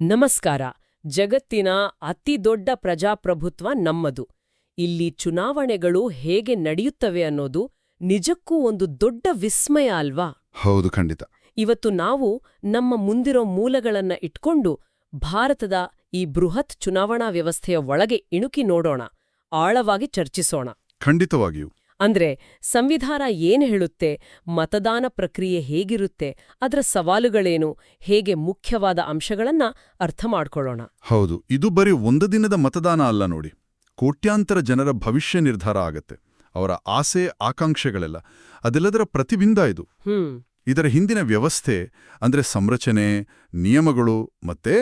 ನಮಸ್ಕಾರ. ಜಗತ್ತಿನ ಅತಿದೊಡ್ಡ ಪ್ರಜಾಪ್ರಭುತ್ವ ನಮ್ಮದು. ಇಲ್ಲಿ ಚುನಾವಣೆಗಳು ಹೇಗೆ ನಡೆಯುತ್ತವೆ ಅನ್ನೋದು ನಿಜಕ್ಕೂ ಒಂದು ದೊಡ್ಡ ವಿಸ್ಮಯ ಅಲ್ವಾ? ಹೌದು ಖಂಡಿತ. ಇವತ್ತು ನಾವು ನಮ್ಮ ಮುಂದಿರೋ ಮೂಲಗಳನ್ನ ಇಟ್ಕೊಂಡು ಭಾರತದ ಈ ಬೃಹತ್ ಚುನಾವಣಾ ವ್ಯವಸ್ಥೆಯ ಒಳಗೆ ಇಣುಕಿ ನೋಡೋಣ. ಆಳವಾಗಿ ಚರ್ಚಿಸೋಣ. ಖಂಡಿತವಾಗಿಯೂ. ಅಂದ್ರೆ ಸಂವಿಧಾನ ಏನ್ ಹೇಳುತ್ತೆ ಮತದಾನ ಪ್ರಕ್ರಿಯೆ ಹೇಗಿರುತ್ತೆ ಅದರ ಸವಾಲುಗಳೇನು ಹೇಗೆ ಮುಖ್ಯವಾದ ಅಂಶಗಳನ್ನ ಅರ್ಥ ಮಾಡ್ಕೊಳ್ಳೋಣ. ಹೌದು ಇದು ಬರೀ ಒಂದು ದಿನದ ಮತದಾನ ಅಲ್ಲ ನೋಡಿ. ಕೋಟ್ಯಾಂತರ ಜನರ ಭವಿಷ್ಯ ನಿರ್ಧಾರ ಆಗತ್ತೆ. ಅವರ ಆಸೆ ಆಕಾಂಕ್ಷೆಗಳೆಲ್ಲ. ಅದೆಲ್ಲದರ ಪ್ರತಿಬಿಂಬ ಇದು. ಇದರ ಹಿಂದಿನ ವ್ಯವಸ್ಥೆ ಅಂದ್ರೆ ಸಂರಚನೆ ನಿಯಮಗಳು ಮತ್ತೆ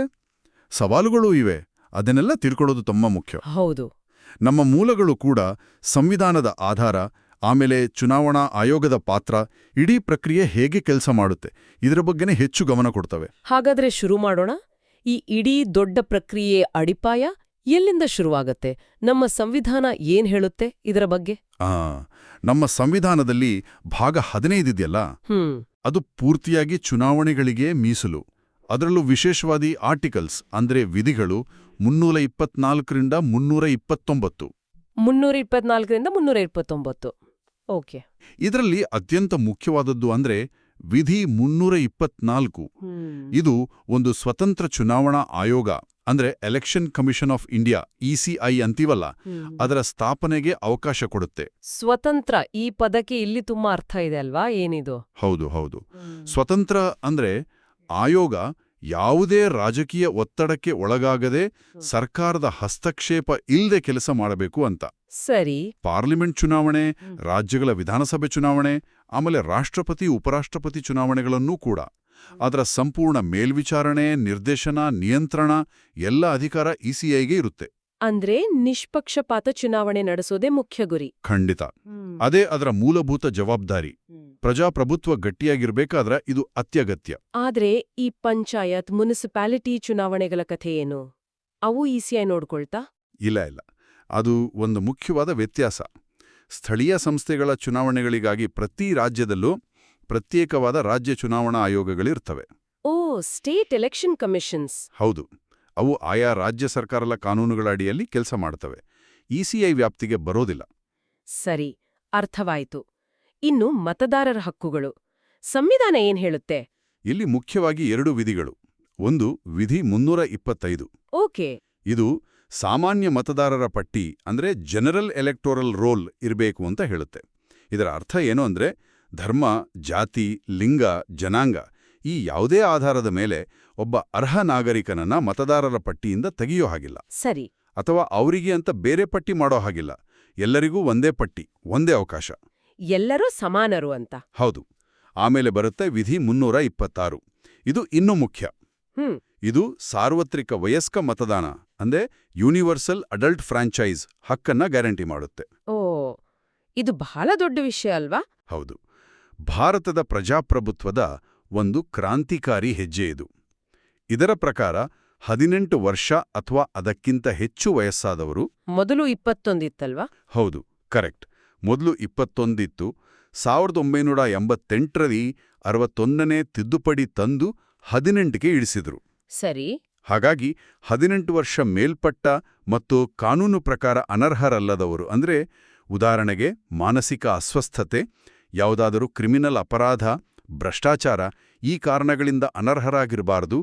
ಸವಾಲುಗಳು ಇವೆ. ಅದನ್ನೆಲ್ಲ ತಿಳ್ಕೊಳ್ಳೋದು ತುಂಬ ಮುಖ್ಯ. ಹೌದು. ನಮ್ಮ ಮೂಲಗಳು ಕೂಡ ಸಂವಿಧಾನದ ಆಧಾರ ಆಮೇಲೆ ಚುನಾವಣಾ ಆಯೋಗದ ಪಾತ್ರ ಇಡೀ ಪ್ರಕ್ರಿಯೆ ಹೇಗೆ ಕೆಲಸ ಮಾಡುತ್ತೆ ಇದರ ಬಗ್ಗೆನೇ ಹೆಚ್ಚು ಗಮನ ಕೊಡ್ತವೆ. ಹಾಗಾದ್ರೆ ಶುರು ಮಾಡೋಣ. ಈ ಇಡೀ ದೊಡ್ಡ ಪ್ರಕ್ರಿಯೆ ಅಡಿಪಾಯ ಎಲ್ಲಿಂದ ಶುರುವಾಗತ್ತೆ? ನಮ್ಮ ಸಂವಿಧಾನ ಏನ್ ಹೇಳುತ್ತೆ ಇದರ ಬಗ್ಗೆ? ಆ ನಮ್ಮ ಸಂವಿಧಾನದಲ್ಲಿ ಭಾಗ ಹದಿನೈದಿದೆಯಲ್ಲ ಅದು ಪೂರ್ತಿಯಾಗಿ ಚುನಾವಣೆಗಳಿಗೆ ಮೀಸಲು. ಅದರಲ್ಲೂ ವಿಶೇಷವಾದಿ ಆರ್ಟಿಕಲ್ಸ್ ಅಂದ್ರೆ ವಿಧಿಗಳು ಮುನ್ನೂರ ಇಪ್ಪತ್ನಾಲ್ಕರಿಂದ ಮುನ್ನೂರ ಇಪ್ಪತ್ತೊಂಬತ್ತು ಮುನ್ನೂರ ಇಪ್ಪತ್ನಾಲ್ಕರಿಂದ ಮುನ್ನೂರ ಇಪ್ಪತ್ತೊಂಬತ್ತು ಓಕೆ. ಇದರಲ್ಲಿ ಅತ್ಯಂತ ಮುಖ್ಯವಾದದ್ದು ಅಂದ್ರೆ ವಿಧಿ ಮುನ್ನೂರ ಇಪ್ಪತ್ನಾಲ್ಕು ಇದು ಒಂದು ಸ್ವತಂತ್ರ ಚುನಾವಣಾ ಆಯೋಗ ಅಂದ್ರೆ election commission of India ECI ಅಂತೀವಲ್ಲ ಅದರ ಸ್ಥಾಪನೆಗೆ ಅವಕಾಶ ಕೊಡುತ್ತೆ. ಸ್ವತಂತ್ರ ಈ ಪದಕ್ಕೆ ಇಲ್ಲಿ ತುಂಬಾ ಅರ್ಥ ಇದೆ ಅಲ್ವಾ? ಏನಿದು? ಹೌದು ಹೌದು. ಸ್ವತಂತ್ರ ಅಂದ್ರೆ ಆಯೋಗ ಯಾವುದೇ ರಾಜಕೀಯ ಒತ್ತಡಕ್ಕೆ ಒಳಗಾಗದೆ ಸರ್ಕಾರದ ಹಸ್ತಕ್ಷೇಪ ಇಲ್ಲದೆ ಕೆಲಸ ಮಾಡಬೇಕು ಅಂತ. ಸರಿ. ಪಾರ್ಲಿಮೆಂಟ್ ಚುನಾವಣೆ ರಾಜ್ಯಗಳ ವಿಧಾನಸಭೆ ಚುನಾವಣೆ ಆಮೇಲೆ ರಾಷ್ಟ್ರಪತಿ ಉಪರಾಷ್ಟ್ರಪತಿ ಚುನಾವಣೆಗಳನ್ನೂ ಕೂಡ. ಅದರ ಸಂಪೂರ್ಣ ಮೇಲ್ವಿಚಾರಣೆ ನಿರ್ದೇಶನ ನಿಯಂತ್ರಣ ಎಲ್ಲ ಅಧಿಕಾರ ಇಸಿಐಗೆ ಇರುತ್ತೆ. ಅಂದ್ರೆ ನಿಷ್ಪಕ್ಷಪಾತ ಚುನಾವಣೆ ನಡೆಸೋದೇ ಮುಖ್ಯ ಗುರಿ. ಖಂಡಿತ. ಅದೇ ಅದರ ಮೂಲಭೂತ ಜವಾಬ್ದಾರಿ. ಪ್ರಜಾಪ್ರಭುತ್ವ ಗಟ್ಟಿಯಾಗಿರ್ಬೇಕಾದ್ರೆ ಇದು ಅತ್ಯಗತ್ಯ. ಆದ್ರೆ ಈ ಪಂಚಾಯತ್ ಮುನಿಸಿಪಾಲಿಟಿ ಚುನಾವಣೆಗಳ ಕಥೆ ಏನು? ಅವು ಇಸಿಐ ನೋಡ್ಕೊಳ್ತಾ? ಇಲ್ಲ ಇಲ್ಲ. ಅದು ಒಂದು ಮುಖ್ಯವಾದ ವ್ಯತ್ಯಾಸ. ಸ್ಥಳೀಯ ಸಂಸ್ಥೆಗಳ ಚುನಾವಣೆಗಳಿಗಾಗಿ ಪ್ರತಿ ರಾಜ್ಯದಲ್ಲೂ ಪ್ರತ್ಯೇಕವಾದ ರಾಜ್ಯ ಚುನಾವಣಾ ಆಯೋಗಗಳಿರ್ತವೆ. ಓ ಸ್ಟೇಟ್ ಎಲೆಕ್ಷನ್ ಕಮಿಷನ್ಸ್. ಹೌದು. ಅವು ಆಯಾ ರಾಜ್ಯ ಸರ್ಕಾರಗಳ ಕಾನೂನುಗಳ ಅಡಿಯಲ್ಲಿ ಕೆಲಸ ಮಾಡ್ತವೆ. ಇಸಿಐ ವ್ಯಾಪ್ತಿಗೆ ಬರೋದಿಲ್ಲ. ಸರಿ ಅರ್ಥವಾಯಿತು. ಇನ್ನು ಮತದಾರರ ಹಕ್ಕುಗಳು. ಸಂವಿಧಾನ ಏನ್ ಹೇಳುತ್ತೆ? ಇಲ್ಲಿ ಮುಖ್ಯವಾಗಿ ಎರಡು ವಿಧಿಗಳು. ಒಂದು ವಿಧಿ ಮುನ್ನೂರ ಇಪ್ಪತ್ತೈದು ಓಕೆ. ಇದು ಸಾಮಾನ್ಯ ಮತದಾರರ ಪಟ್ಟಿ ಅಂದ್ರೆ ಜನರಲ್ ಎಲೆಕ್ಟೋರಲ್ ರೋಲ್ ಇರಬೇಕು ಅಂತ ಹೇಳುತ್ತೆ. ಇದರ ಅರ್ಥ ಏನು ಅಂದ್ರೆ ಧರ್ಮ ಜಾತಿ ಲಿಂಗ ಜನಾಂಗ ಈ ಯಾವುದೇ ಆಧಾರದ ಮೇಲೆ ಒಬ್ಬ ಅರ್ಹ ನಾಗರಿಕನನ್ನ ಮತದಾರರ ಪಟ್ಟಿಯಿಂದ ತೆಗೆಯೋ ಹಾಗಿಲ್ಲ. ಸರಿ. ಅಥವಾ ಅವರಿಗೆ ಅಂತ ಬೇರೆ ಪಟ್ಟಿ ಮಾಡೋ ಹಾಗಿಲ್ಲ. ಎಲ್ಲರಿಗೂ ಒಂದೇ ಪಟ್ಟಿ ಒಂದೇ ಅವಕಾಶ. ಎಲ್ಲರೂ ಸಮಾನರು ಅಂತ. ಹೌದು. ಆಮೇಲೆ ಬರುತ್ತೆ ವಿಧಿ ಮುನ್ನೂರ ಇಪ್ಪತ್ತಾರು. ಇದು ಇನ್ನೂ ಮುಖ್ಯ. ಇದು ಸಾರ್ವತ್ರಿಕ ವಯಸ್ಕ ಮತದಾನ ಅಂದ್ರೆ ಯೂನಿವರ್ಸಲ್ ಅಡಲ್ಟ್ ಫ್ರಾಂಚೈಸ್ ಹಕ್ಕನ್ನ ಗ್ಯಾರಂಟಿ ಮಾಡುತ್ತೆ. ಓ ಇದು ಬಹಳ ದೊಡ್ಡ ವಿಷಯ ಅಲ್ವಾ? ಹೌದು. ಭಾರತದ ಪ್ರಜಾಪ್ರಭುತ್ವದ ಒಂದು ಕ್ರಾಂತಿಕಾರಿ ಹೆಜ್ಜೆ ಇದು. ಇದರ ಪ್ರಕಾರ ಹದಿನೆಂಟು ವರ್ಷ ಅಥವಾ ಅದಕ್ಕಿಂತ ಹೆಚ್ಚು ವಯಸ್ಸಾದವರು ಮೊದಲು ಇಪ್ಪತ್ತೊಂದಿತ್ತಲ್ವಾ? ಹೌದು ಕರೆಕ್ಟ್. ಮೊದಲು ಇಪ್ಪತ್ತೊಂದಿತ್ತು. ಸಾವಿರದ ಒಂಬೈನೂರ ಎಂಬತ್ತೆಂಟರಲ್ಲಿ ಅರವತ್ತೊಂದನೇ ತಿದ್ದುಪಡಿ ತಂದು ಹದಿನೆಂಟಿಗೆ ಇಳಿಸಿದ್ರು. ಸರಿ. ಹಾಗಾಗಿ ಹದಿನೆಂಟು ವರ್ಷ ಮೇಲ್ಪಟ್ಟ ಮತ್ತು ಕಾನೂನು ಪ್ರಕಾರ ಅನರ್ಹರಲ್ಲದವರು ಅಂದ್ರೆ ಉದಾಹರಣೆಗೆ ಮಾನಸಿಕ ಅಸ್ವಸ್ಥತೆ ಯಾವುದಾದರೂ ಕ್ರಿಮಿನಲ್ ಅಪರಾಧ ಭ್ರಷ್ಟಾಚಾರ ಈ ಕಾರಣಗಳಿಂದ ಅನರ್ಹರಾಗಿರಬಾರದು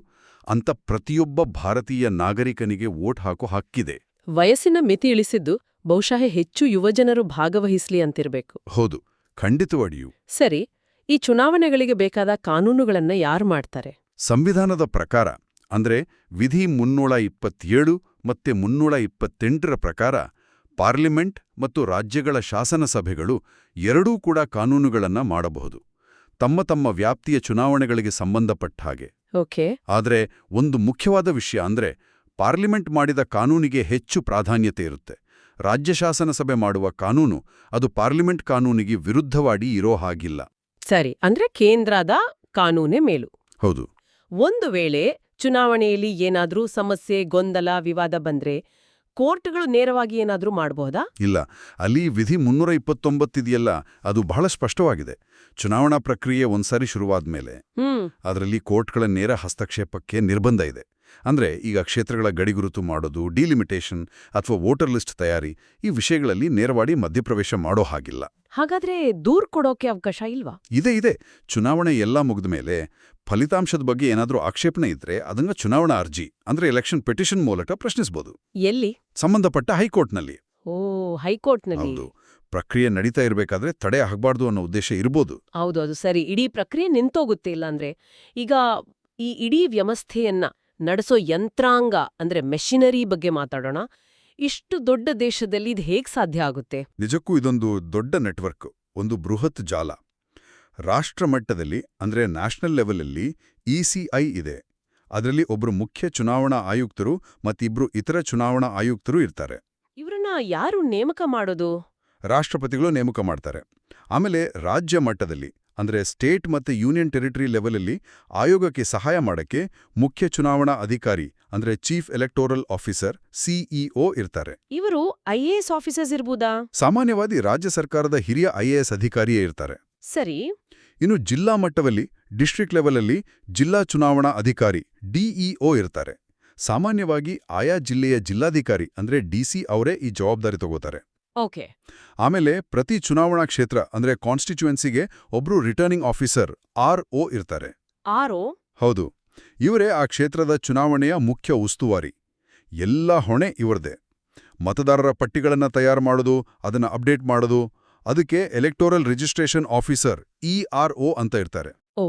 ಅಂತ ಪ್ರತಿಯೊಬ್ಬ ಭಾರತೀಯ ನಾಗರಿಕನಿಗೆ ವೋಟ್ ಹಾಕೋ ಹಕ್ಕಿದೆ. ವಯಸ್ಸಿನ ಮಿತಿ ಇಳಿಸಿದ್ದು ಬಹುಶಃ ಹೆಚ್ಚು ಯುವಜನರು ಭಾಗವಹಿಸ್ಲಿ ಅಂತಿರಬೇಕು. ಹೌದು ಖಂಡಿತವಾಗಿಯು ಸರಿ ಈ ಚುನಾವಣೆಗಳಿಗೆ ಬೇಕಾದ ಕಾನೂನುಗಳನ್ನ ಯಾರು ಮಾಡ್ತಾರೆ? ಸಂವಿಧಾನದ ಪ್ರಕಾರ ಅಂದ್ರೆ ವಿಧಿ ಮುನ್ನೂರ ಇಪ್ಪತ್ತೇಳು ಮತ್ತೆ ಮುನ್ನೂರ ಇಪ್ಪತ್ತೆಂಟರ ಪ್ರಕಾರ ಪಾರ್ಲಿಮೆಂಟ್ ಮತ್ತು ರಾಜ್ಯಗಳ ಶಾಸನ ಸಭೆಗಳು ಎರಡೂ ಕೂಡ ಕಾನೂನುಗಳನ್ನ ಮಾಡಬಹುದು. ತಮ್ಮ ತಮ್ಮ ವ್ಯಾಪ್ತಿಯ ಚುನಾವಣೆಗಳಿಗೆ ಸಂಬಂಧಪಟ್ಟ ಹಾಗೆ. ಓಕೆ. ಆದರೆ ಒಂದು ಮುಖ್ಯವಾದ ವಿಷಯ ಅಂದ್ರೆ ಪಾರ್ಲಿಮೆಂಟ್ ಮಾಡಿದ ಕಾನೂನಿಗೆ ಹೆಚ್ಚು ಪ್ರಾಧಾನ್ಯತೆ ಇರುತ್ತೆ. ರಾಜ್ಯ ಶಾಸನ ಸಭೆ ಮಾಡುವ ಕಾನೂನು ಅದು ಪಾರ್ಲಿಮೆಂಟ್ ಕಾನೂನಿಗೆ ವಿರುದ್ಧವಾಗಿ ಇರೋ ಹಾಗಿಲ್ಲ. ಸರಿ ಅಂದ್ರೆ ಕೇಂದ್ರದ ಕಾನೂನೇ ಮೇಲು. ಹೌದು. ಒಂದು ವೇಳೆ ಚುನಾವಣೆಯಲ್ಲಿ ಏನಾದರೂ ಸಮಸ್ಯೆ ಗೊಂದಲ ವಿವಾದ ಬಂದ್ರೆ ಕೋರ್ಟ್ಗಳು ನೇರವಾಗಿ ಏನಾದರೂ ಮಾಡಬಹುದಾ ಇಲ್ಲ. ಅಲ್ಲಿ ವಿಧಿ ಮುನ್ನೂರ ಇಪ್ಪತ್ತೊಂಬತ್ತಿದೆಯಲ್ಲ ಅದು ಬಹಳ ಸ್ಪಷ್ಟವಾಗಿದೆ. ಚುನಾವಣಾ ಪ್ರಕ್ರಿಯೆ ಒಂದ್ಸಾರಿ ಶುರುವಾದ ಮೇಲೆ ಅದರಲ್ಲಿ ಕೋರ್ಟ್ಗಳ ನೇರ ಹಸ್ತಕ್ಷೇಪಕ್ಕೆ ನಿರ್ಬಂಧ ಇದೆ. ಅಂದ್ರೆ ಈಗ ಕ್ಷೇತ್ರಗಳ ಗಡಿಗುರುತು ಮಾಡೋದು ಡಿಲಿಮಿಟೇಷನ್ ಅಥವಾ ವೋಟರ್ ಲಿಸ್ಟ್ ತಯಾರಿ ಈ ವಿಷಯಗಳಲ್ಲಿ ನೇರವಾಗಿ ಮಧ್ಯಪ್ರವೇಶ ಮಾಡೋ ಹಾಗಿಲ್ಲ. ಹಾಗಾದ್ರೆ ದೂರ್ ಕೊಡೋಕೆ ಅವಕಾಶ ಇಲ್ವಾ? ಇದೆ ಇದೆ. ಚುನಾವಣೆ ಎಲ್ಲ ಮುಗಿದ ಮೇಲೆ ಫಲಿತಾಂಶದ ಬಗ್ಗೆ ಏನಾದರೂ ಆಕ್ಷೇಪಣೆ ಇದ್ರೆ ಅದನ್ನ ಚುನಾವಣಾ ಅರ್ಜಿ ಅಂದ್ರೆ ಎಲೆಕ್ಷನ್ ಪೆಟಿಷನ್ ಮೂಲಕ ಪ್ರಶ್ನಿಸಬಹುದು ಎಲ್ಲಿ? ಸಂಬಂಧಪಟ್ಟ ಹೈಕೋರ್ಟ್ನಲ್ಲಿ. ಓ ಹೈಕೋರ್ಟ್ನಲ್ಲಿ. ಹೌದು. ಪ್ರಕ್ರಿಯೆ ನಡೀತಾ ಇರಬೇಕಾದ್ರೆ ತಡೆ ಆಗಬಾರ್ದು ಅನ್ನೋ ಉದ್ದೇಶ ಇರ್ಬೋದು. ಹೌದು ಅದು ಸರಿ. ಇಡೀ ಪ್ರಕ್ರಿಯೆ ನಿಂತೋಗುತ್ತೆ ಇಲ್ಲಾಂದ್ರೆ ಈಗ ಈ ಇಡೀ ವ್ಯವಸ್ಥೆಯನ್ನ ನಡೆಸೋ ಯಂತ್ರಾಂಗ ಅಂದ್ರೆ ಮೆಷಿನರಿ ಬಗ್ಗೆ ಮಾತಾಡೋಣ. ಇಷ್ಟು ದೊಡ್ಡ ದೇಶದಲ್ಲಿ ಇದು ಹೇಗೆ ಸಾಧ್ಯ ಆಗುತ್ತೆ? ನಿಜಕ್ಕೂ ಇದೊಂದು ದೊಡ್ಡ ನೆಟ್ವರ್ಕ್ ಒಂದು ಬೃಹತ್ ಜಾಲ. ರಾಷ್ಟ್ರ ಮಟ್ಟದಲ್ಲಿ ಅಂದ್ರೆ ನ್ಯಾಷನಲ್ ಲೆವೆಲಲ್ಲಿ ಇಸಿಐ ಇದೆ. ಅದರಲ್ಲಿ ಒಬ್ರು ಮುಖ್ಯ ಚುನಾವಣಾ ಆಯುಕ್ತರು ಮತ್ತಿಬ್ರು ಇತರ ಚುನಾವಣಾ ಆಯುಕ್ತರು ಇರ್ತಾರೆ. ಇವರನ್ನ ಯಾರು ನೇಮಕ ಮಾಡೋದು? ರಾಷ್ಟ್ರಪತಿಗಳು ನೇಮಕ ಮಾಡ್ತಾರೆ. ಆಮೇಲೆ ರಾಜ್ಯ ಮಟ್ಟದಲ್ಲಿ ಅಂದ್ರೆ ಸ್ಟೇಟ್ ಮತ್ತೆ ಯೂನಿಯನ್ ಟೆರಿಟರಿ ಲೆವೆಲಲ್ಲಿ ಆಯೋಗಕ್ಕೆ ಸಹಾಯ ಮಾಡಕ್ಕೆ ಮುಖ್ಯ ಚುನಾವಣಾ ಅಧಿಕಾರಿ ಅಂದ್ರೆ ಚೀಫ್ ಎಲೆಕ್ಟೋರಲ್ ಆಫೀಸರ್ ಸಿಇಒ ಇರ್ತಾರೆ. ಇವರು ಐಎಎಸ್ ಆಫೀಸರ್ಸ್ ಇರ್ಬೋದಾ? ಸಾಮಾನ್ಯವಾಗಿ ರಾಜ್ಯ ಸರ್ಕಾರದ ಹಿರಿಯ ಐಎಎಸ್ ಅಧಿಕಾರಿಯೇ ಇರ್ತಾರೆ. ಸರಿ. ಇನ್ನು ಜಿಲ್ಲಾ ಮಟ್ಟದಲ್ಲಿ ಡಿಸ್ಟ್ರಿಕ್ಟ್ ಲೆವೆಲಲ್ಲಿ ಜಿಲ್ಲಾ ಚುನಾವಣಾ ಅಧಿಕಾರಿ ಡಿಇಒ ಇರ್ತಾರೆ. ಸಾಮಾನ್ಯವಾಗಿ ಆಯಾ ಜಿಲ್ಲೆಯ ಜಿಲ್ಲಾಧಿಕಾರಿ ಅಂದ್ರೆ ಡಿಸಿ ಅವರೇ ಈ ಜವಾಬ್ದಾರಿ ತಗೋತಾರೆ. ಓಕೆ. ಆಮೇಲೆ ಪ್ರತಿ ಚುನಾವಣಾ ಕ್ಷೇತ್ರ ಅಂದ್ರೆ ಕಾನ್ಸ್ಟಿಟ್ಯೂಯೆನ್ಸಿಗೆ ಒಬ್ರು ರಿಟರ್ನಿಂಗ್ ಆಫೀಸರ್ ಆರ್ ಒ ಇರ್ತಾರೆ. ಆರೋ ಹೌದು. ಇವರೇ ಆ ಕ್ಷೇತ್ರದ ಚುನಾವಣೆಯ ಮುಖ್ಯ ಉಸ್ತುವಾರಿ. ಎಲ್ಲ ಹೊಣೆ ಇವರದೇ ಮತದಾರರ ಪಟ್ಟಿಗಳನ್ನ ತಯಾರು ಮಾಡೋದು ಅದನ್ನ ಅಪ್ಡೇಟ್ ಮಾಡೋದು ಅದಕ್ಕೆ ಎಲೆಕ್ಟೋರಲ್ ರಿಜಿಸ್ಟ್ರೇಷನ್ ಆಫೀಸರ್ ಇ ಅಂತ ಇರ್ತಾರೆ. ಓ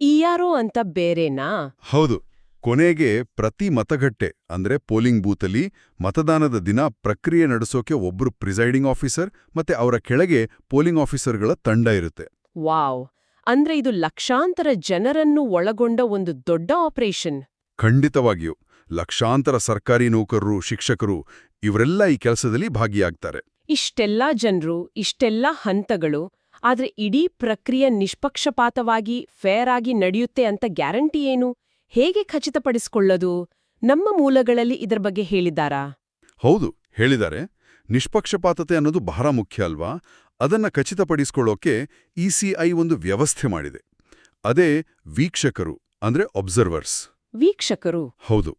ಇಯಾರೋ ಅಂತ ಬೇರೆನಾ? ಹೌದು. ಕೊನೆಗೆ ಪ್ರತಿ ಮತಗಟ್ಟೆ ಅಂದ್ರೆ ಪೋಲಿಂಗ್ ಬೂತಲ್ಲಿ ಮತದಾನದ ದಿನ ಪ್ರಕ್ರಿಯೆ ನಡೆಸೋಕೆ ಒಬ್ಬರು ಪ್ರಿಸೈಡಿಂಗ್ ಆಫೀಸರ್ ಮತ್ತೆ ಅವರ ಕೆಳಗೆ ಪೋಲಿಂಗ್ ಆಫೀಸರ್ಗಳ ತಂಡ ಇರುತ್ತೆ. ವಾವ್! ಅಂದ್ರೆ ಇದು ಲಕ್ಷಾಂತರ ಜನರನ್ನು ಒಳಗೊಂಡ ಒಂದು ದೊಡ್ಡ ಆಪರೇಷನ್. ಖಂಡಿತವಾಗಿಯೂ. ಲಕ್ಷಾಂತರ ಸರ್ಕಾರಿ ನೌಕರರು ಶಿಕ್ಷಕರು ಇವರೆಲ್ಲ ಈ ಕೆಲಸದಲ್ಲಿ ಭಾಗಿಯಾಗ್ತಾರೆ. ಇಷ್ಟೆಲ್ಲ ಜನರು ಇಷ್ಟೆಲ್ಲ ಹಂತಗಳು ಆದ್ರೆ ಇಡೀ ಪ್ರಕ್ರಿಯೆ ನಿಷ್ಪಕ್ಷಪಾತವಾಗಿ ಫೇರ್ ಆಗಿ ನಡೆಯುತ್ತೆ ಅಂತ ಗ್ಯಾರಂಟಿ ಏನು? ಹೇಗೆ ಖಚಿತಪಡಿಸಿಕೊಳ್ಳೋದು? ನಮ್ಮ ಮೂಲಗಳಲ್ಲಿ ಇದರ ಬಗ್ಗೆ ಹೇಳಿದ್ದಾರಾ? ಹೌದು ಹೇಳಿದ್ದಾರೆ. ನಿಷ್ಪಕ್ಷಪಾತತೆ ಅನ್ನೋದು ಬಹಳ ಮುಖ್ಯ ಅಲ್ವಾ? ಅದನ್ನ ಖಚಿತಪಡಿಸಿಕೊಳ್ಳೋಕೆ ಇಸಿಐ ಒಂದು ವ್ಯವಸ್ಥೆ ಮಾಡಿದೆ. ಅದೇ ವೀಕ್ಷಕರು ಅಂದ್ರೆ ಒಬ್ಸರ್ವರ್ಸ್. ವೀಕ್ಷಕರು? ಹೌದು.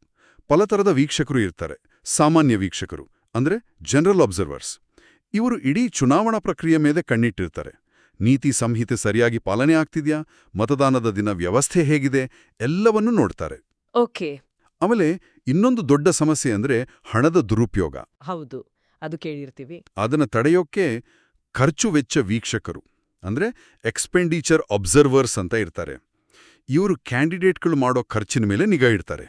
ಪಲತರದ ವೀಕ್ಷಕರು ಇರ್ತಾರೆ. ಸಾಮಾನ್ಯ ವೀಕ್ಷಕರು ಅಂದ್ರೆ ಜನರಲ್ ಅಬ್ಸರ್ವರ್ಸ್ ಇವರು ಇಡೀ ಚುನಾವಣಾ ಪ್ರಕ್ರಿಯೆ ಮೇಲೆ ಕಣ್ಣಿಟ್ಟಿರ್ತಾರೆ. ನೀತಿ ಸಂಹಿತೆ ಸರಿಯಾಗಿ ಪಾಲನೆ ಆಗ್ತಿದ್ಯಾ? ಮತದಾನದ ದಿನ ವ್ಯವಸ್ಥೆ ಹೇಗಿದೆ? ಎಲ್ಲವನ್ನೂ ನೋಡ್ತಾರೆ. ಓಕೆ. ಆಮೇಲೆ ಇನ್ನೊಂದು ದೊಡ್ಡ ಸಮಸ್ಯೆ ಅಂದ್ರೆ ಹಣದ ದುರುಪಯೋಗ. ಹೌದು ಅದು ಕೇಳಿರ್ತೀವಿ. ಅದನ್ನ ತಡೆಯೋಕೆ ಖರ್ಚು ವೆಚ್ಚ ವೀಕ್ಷಕರು ಅಂದ್ರೆ ಎಕ್ಸ್ಪೆಂಡಿಚರ್ ಅಬ್ಸರ್ವರ್ಸ್ ಅಂತ ಇರ್ತಾರೆ. ಇವರು ಕ್ಯಾಂಡಿಡೇಟ್ಗಳು ಮಾಡೋ ಖರ್ಚಿನ ಮೇಲೆ ನಿಗಾ ಇಡ್ತಾರೆ.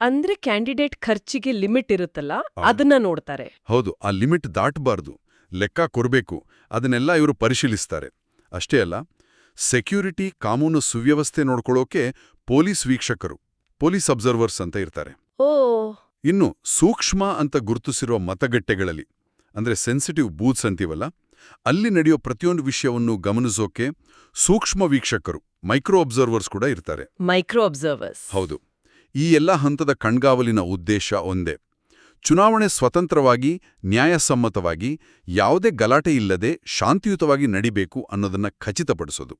ಅಂದ್ರೆ ಕ್ಯಾಂಡಿಡೇಟ್ ಖರ್ಚಿಗೆ ಲಿಮಿಟ್ ಇರುತ್ತಲ್ಲ. ಅದನ್ನ ನೋಡ್ತಾರೆ. ಹೌದು ಆ ಲಿಮಿಟ್ ದಾಟಬಾರ್ದು. ಲೆಕ್ಕ ಕೊರಬೇಕು ಅದನ್ನೆಲ್ಲ ಇವರು ಪರಿಶೀಲಿಸ್ತಾರೆ. ಅಷ್ಟೇ ಅಲ್ಲ ಸೆಕ್ಯೂರಿಟಿ ಕಾನೂನು ಸುವ್ಯವಸ್ಥೆ ನೋಡ್ಕೊಳ್ಳೋಕೆ ಪೊಲೀಸ್ ವೀಕ್ಷಕರು ಪೊಲೀಸ್ ಅಬ್ಸರ್ವರ್ಸ್ ಅಂತ ಇರ್ತಾರೆ. ಓ. ಇನ್ನು ಸೂಕ್ಷ್ಮ ಅಂತ ಗುರುತಿಸಿರುವ ಮತಗಟ್ಟೆಗಳಲ್ಲಿ ಅಂದ್ರೆ ಸೆನ್ಸಿಟಿವ್ ಬೂತ್ಸ್ ಅಂತೀವಲ್ಲ ಅಲ್ಲಿ ನಡೆಯೋ ಪ್ರತಿಯೊಂದು ವಿಷಯವನ್ನು ಗಮನಿಸೋಕೆ ಸೂಕ್ಷ್ಮ ವೀಕ್ಷಕರು ಮೈಕ್ರೋ ಅಬ್ಸರ್ವರ್ಸ್ ಕೂಡ ಇರ್ತಾರೆ. Micro observers. ಹೌದು. ಈ ಎಲ್ಲ ಹಂತದ ಕಣ್ಗಾವಲಿನ ಉದ್ದೇಶ ಒಂದೇ. ಚುನಾವಣೆ ಸ್ವತಂತ್ರವಾಗಿ ನ್ಯಾಯಸಮ್ಮತವಾಗಿ ಯಾವುದೇ ಗಲಾಟೆ ಇಲ್ಲದೆ ಶಾಂತಿಯುತವಾಗಿ ನಡಿಬೇಕು ಅನ್ನೋದನ್ನ ಖಚಿತಪಡಿಸೋದು.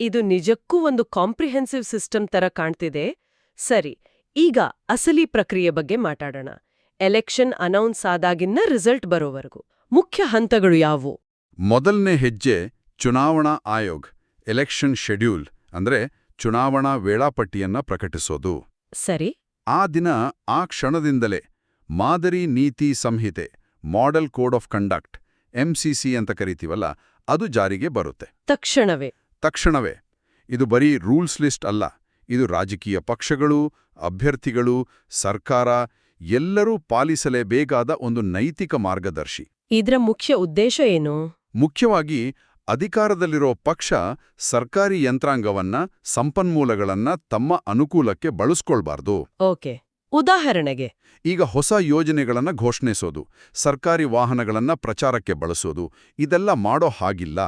ಇದು ನಿಜಕ್ಕೂ ಒಂದು ಕಾಂಪ್ರಿಹೆನ್ಸಿವ್ ಸಿಸ್ಟಮ್ ತರ ಕಾಣ್ತಿದೆ. ಸರಿ ಈಗ ಅಸಲಿ ಪ್ರಕ್ರಿಯೆ ಬಗ್ಗೆ ಮಾತಾಡೋಣ. ಎಲೆಕ್ಷನ್ ಅನೌನ್ಸ್ ಆದಾಗಿನ್ನ ರಿಸಲ್ಟ್ ಬರೋವರೆಗೂ. ಮುಖ್ಯ ಹಂತಗಳು ಯಾವುವು? ಮೊದಲನೇ ಹೆಜ್ಜೆ ಚುನಾವಣಾ ಆಯೋಗ್ ಎಲೆಕ್ಷನ್ ಶೆಡ್ಯೂಲ್ ಅಂದ್ರೆ ಚುನಾವಣಾ ವೇಳಾಪಟ್ಟಿಯನ್ನ ಪ್ರಕಟಿಸೋದು. ಸರಿ. ಆ ದಿನ ಆ ಕ್ಷಣದಿಂದಲೇ ಮಾದರಿ ನೀತಿ ಸಂಹಿತೆ model code of conduct MCC ಅಂತ ಕರಿತೀವಲ್ಲ ಅದು ಜಾರಿಗೆ ಬರುತ್ತೆ. ತಕ್ಷಣವೇ. ತಕ್ಷಣವೇ. ಇದು ಬರೀ ರೂಲ್ಸ್ ಲಿಸ್ಟ್ ಅಲ್ಲ ಇದು ರಾಜಕೀಯ ಪಕ್ಷಗಳು ಅಭ್ಯರ್ಥಿಗಳು ಸರ್ಕಾರ ಎಲ್ಲರೂ ಪಾಲಿಸಲೇಬೇಕಾದ ಒಂದು ನೈತಿಕ ಮಾರ್ಗದರ್ಶಿ. ಇದರ ಮುಖ್ಯ ಉದ್ದೇಶ ಏನು? ಮುಖ್ಯವಾಗಿ ಅಧಿಕಾರದಲ್ಲಿರೋ ಪಕ್ಷ ಸರ್ಕಾರಿ ಯಂತ್ರಾಂಗವನ್ನ ಸಂಪನ್ಮೂಲಗಳನ್ನ ತಮ್ಮ ಅನುಕೂಲಕ್ಕೆ ಬಳಸ್ಕೊಳ್ಬಾರ್ದು. ಓಕೆ. ಉದಾಹರಣೆಗೆ ಈಗ ಹೊಸ ಯೋಜನೆಗಳನ್ನು ಘೋಷಣಿಸೋದು ಸರ್ಕಾರಿ ವಾಹನಗಳನ್ನು ಪ್ರಚಾರಕ್ಕೆ ಬಳಸೋದು ಇದೆಲ್ಲ ಮಾಡೋ ಹಾಗಿಲ್ಲ.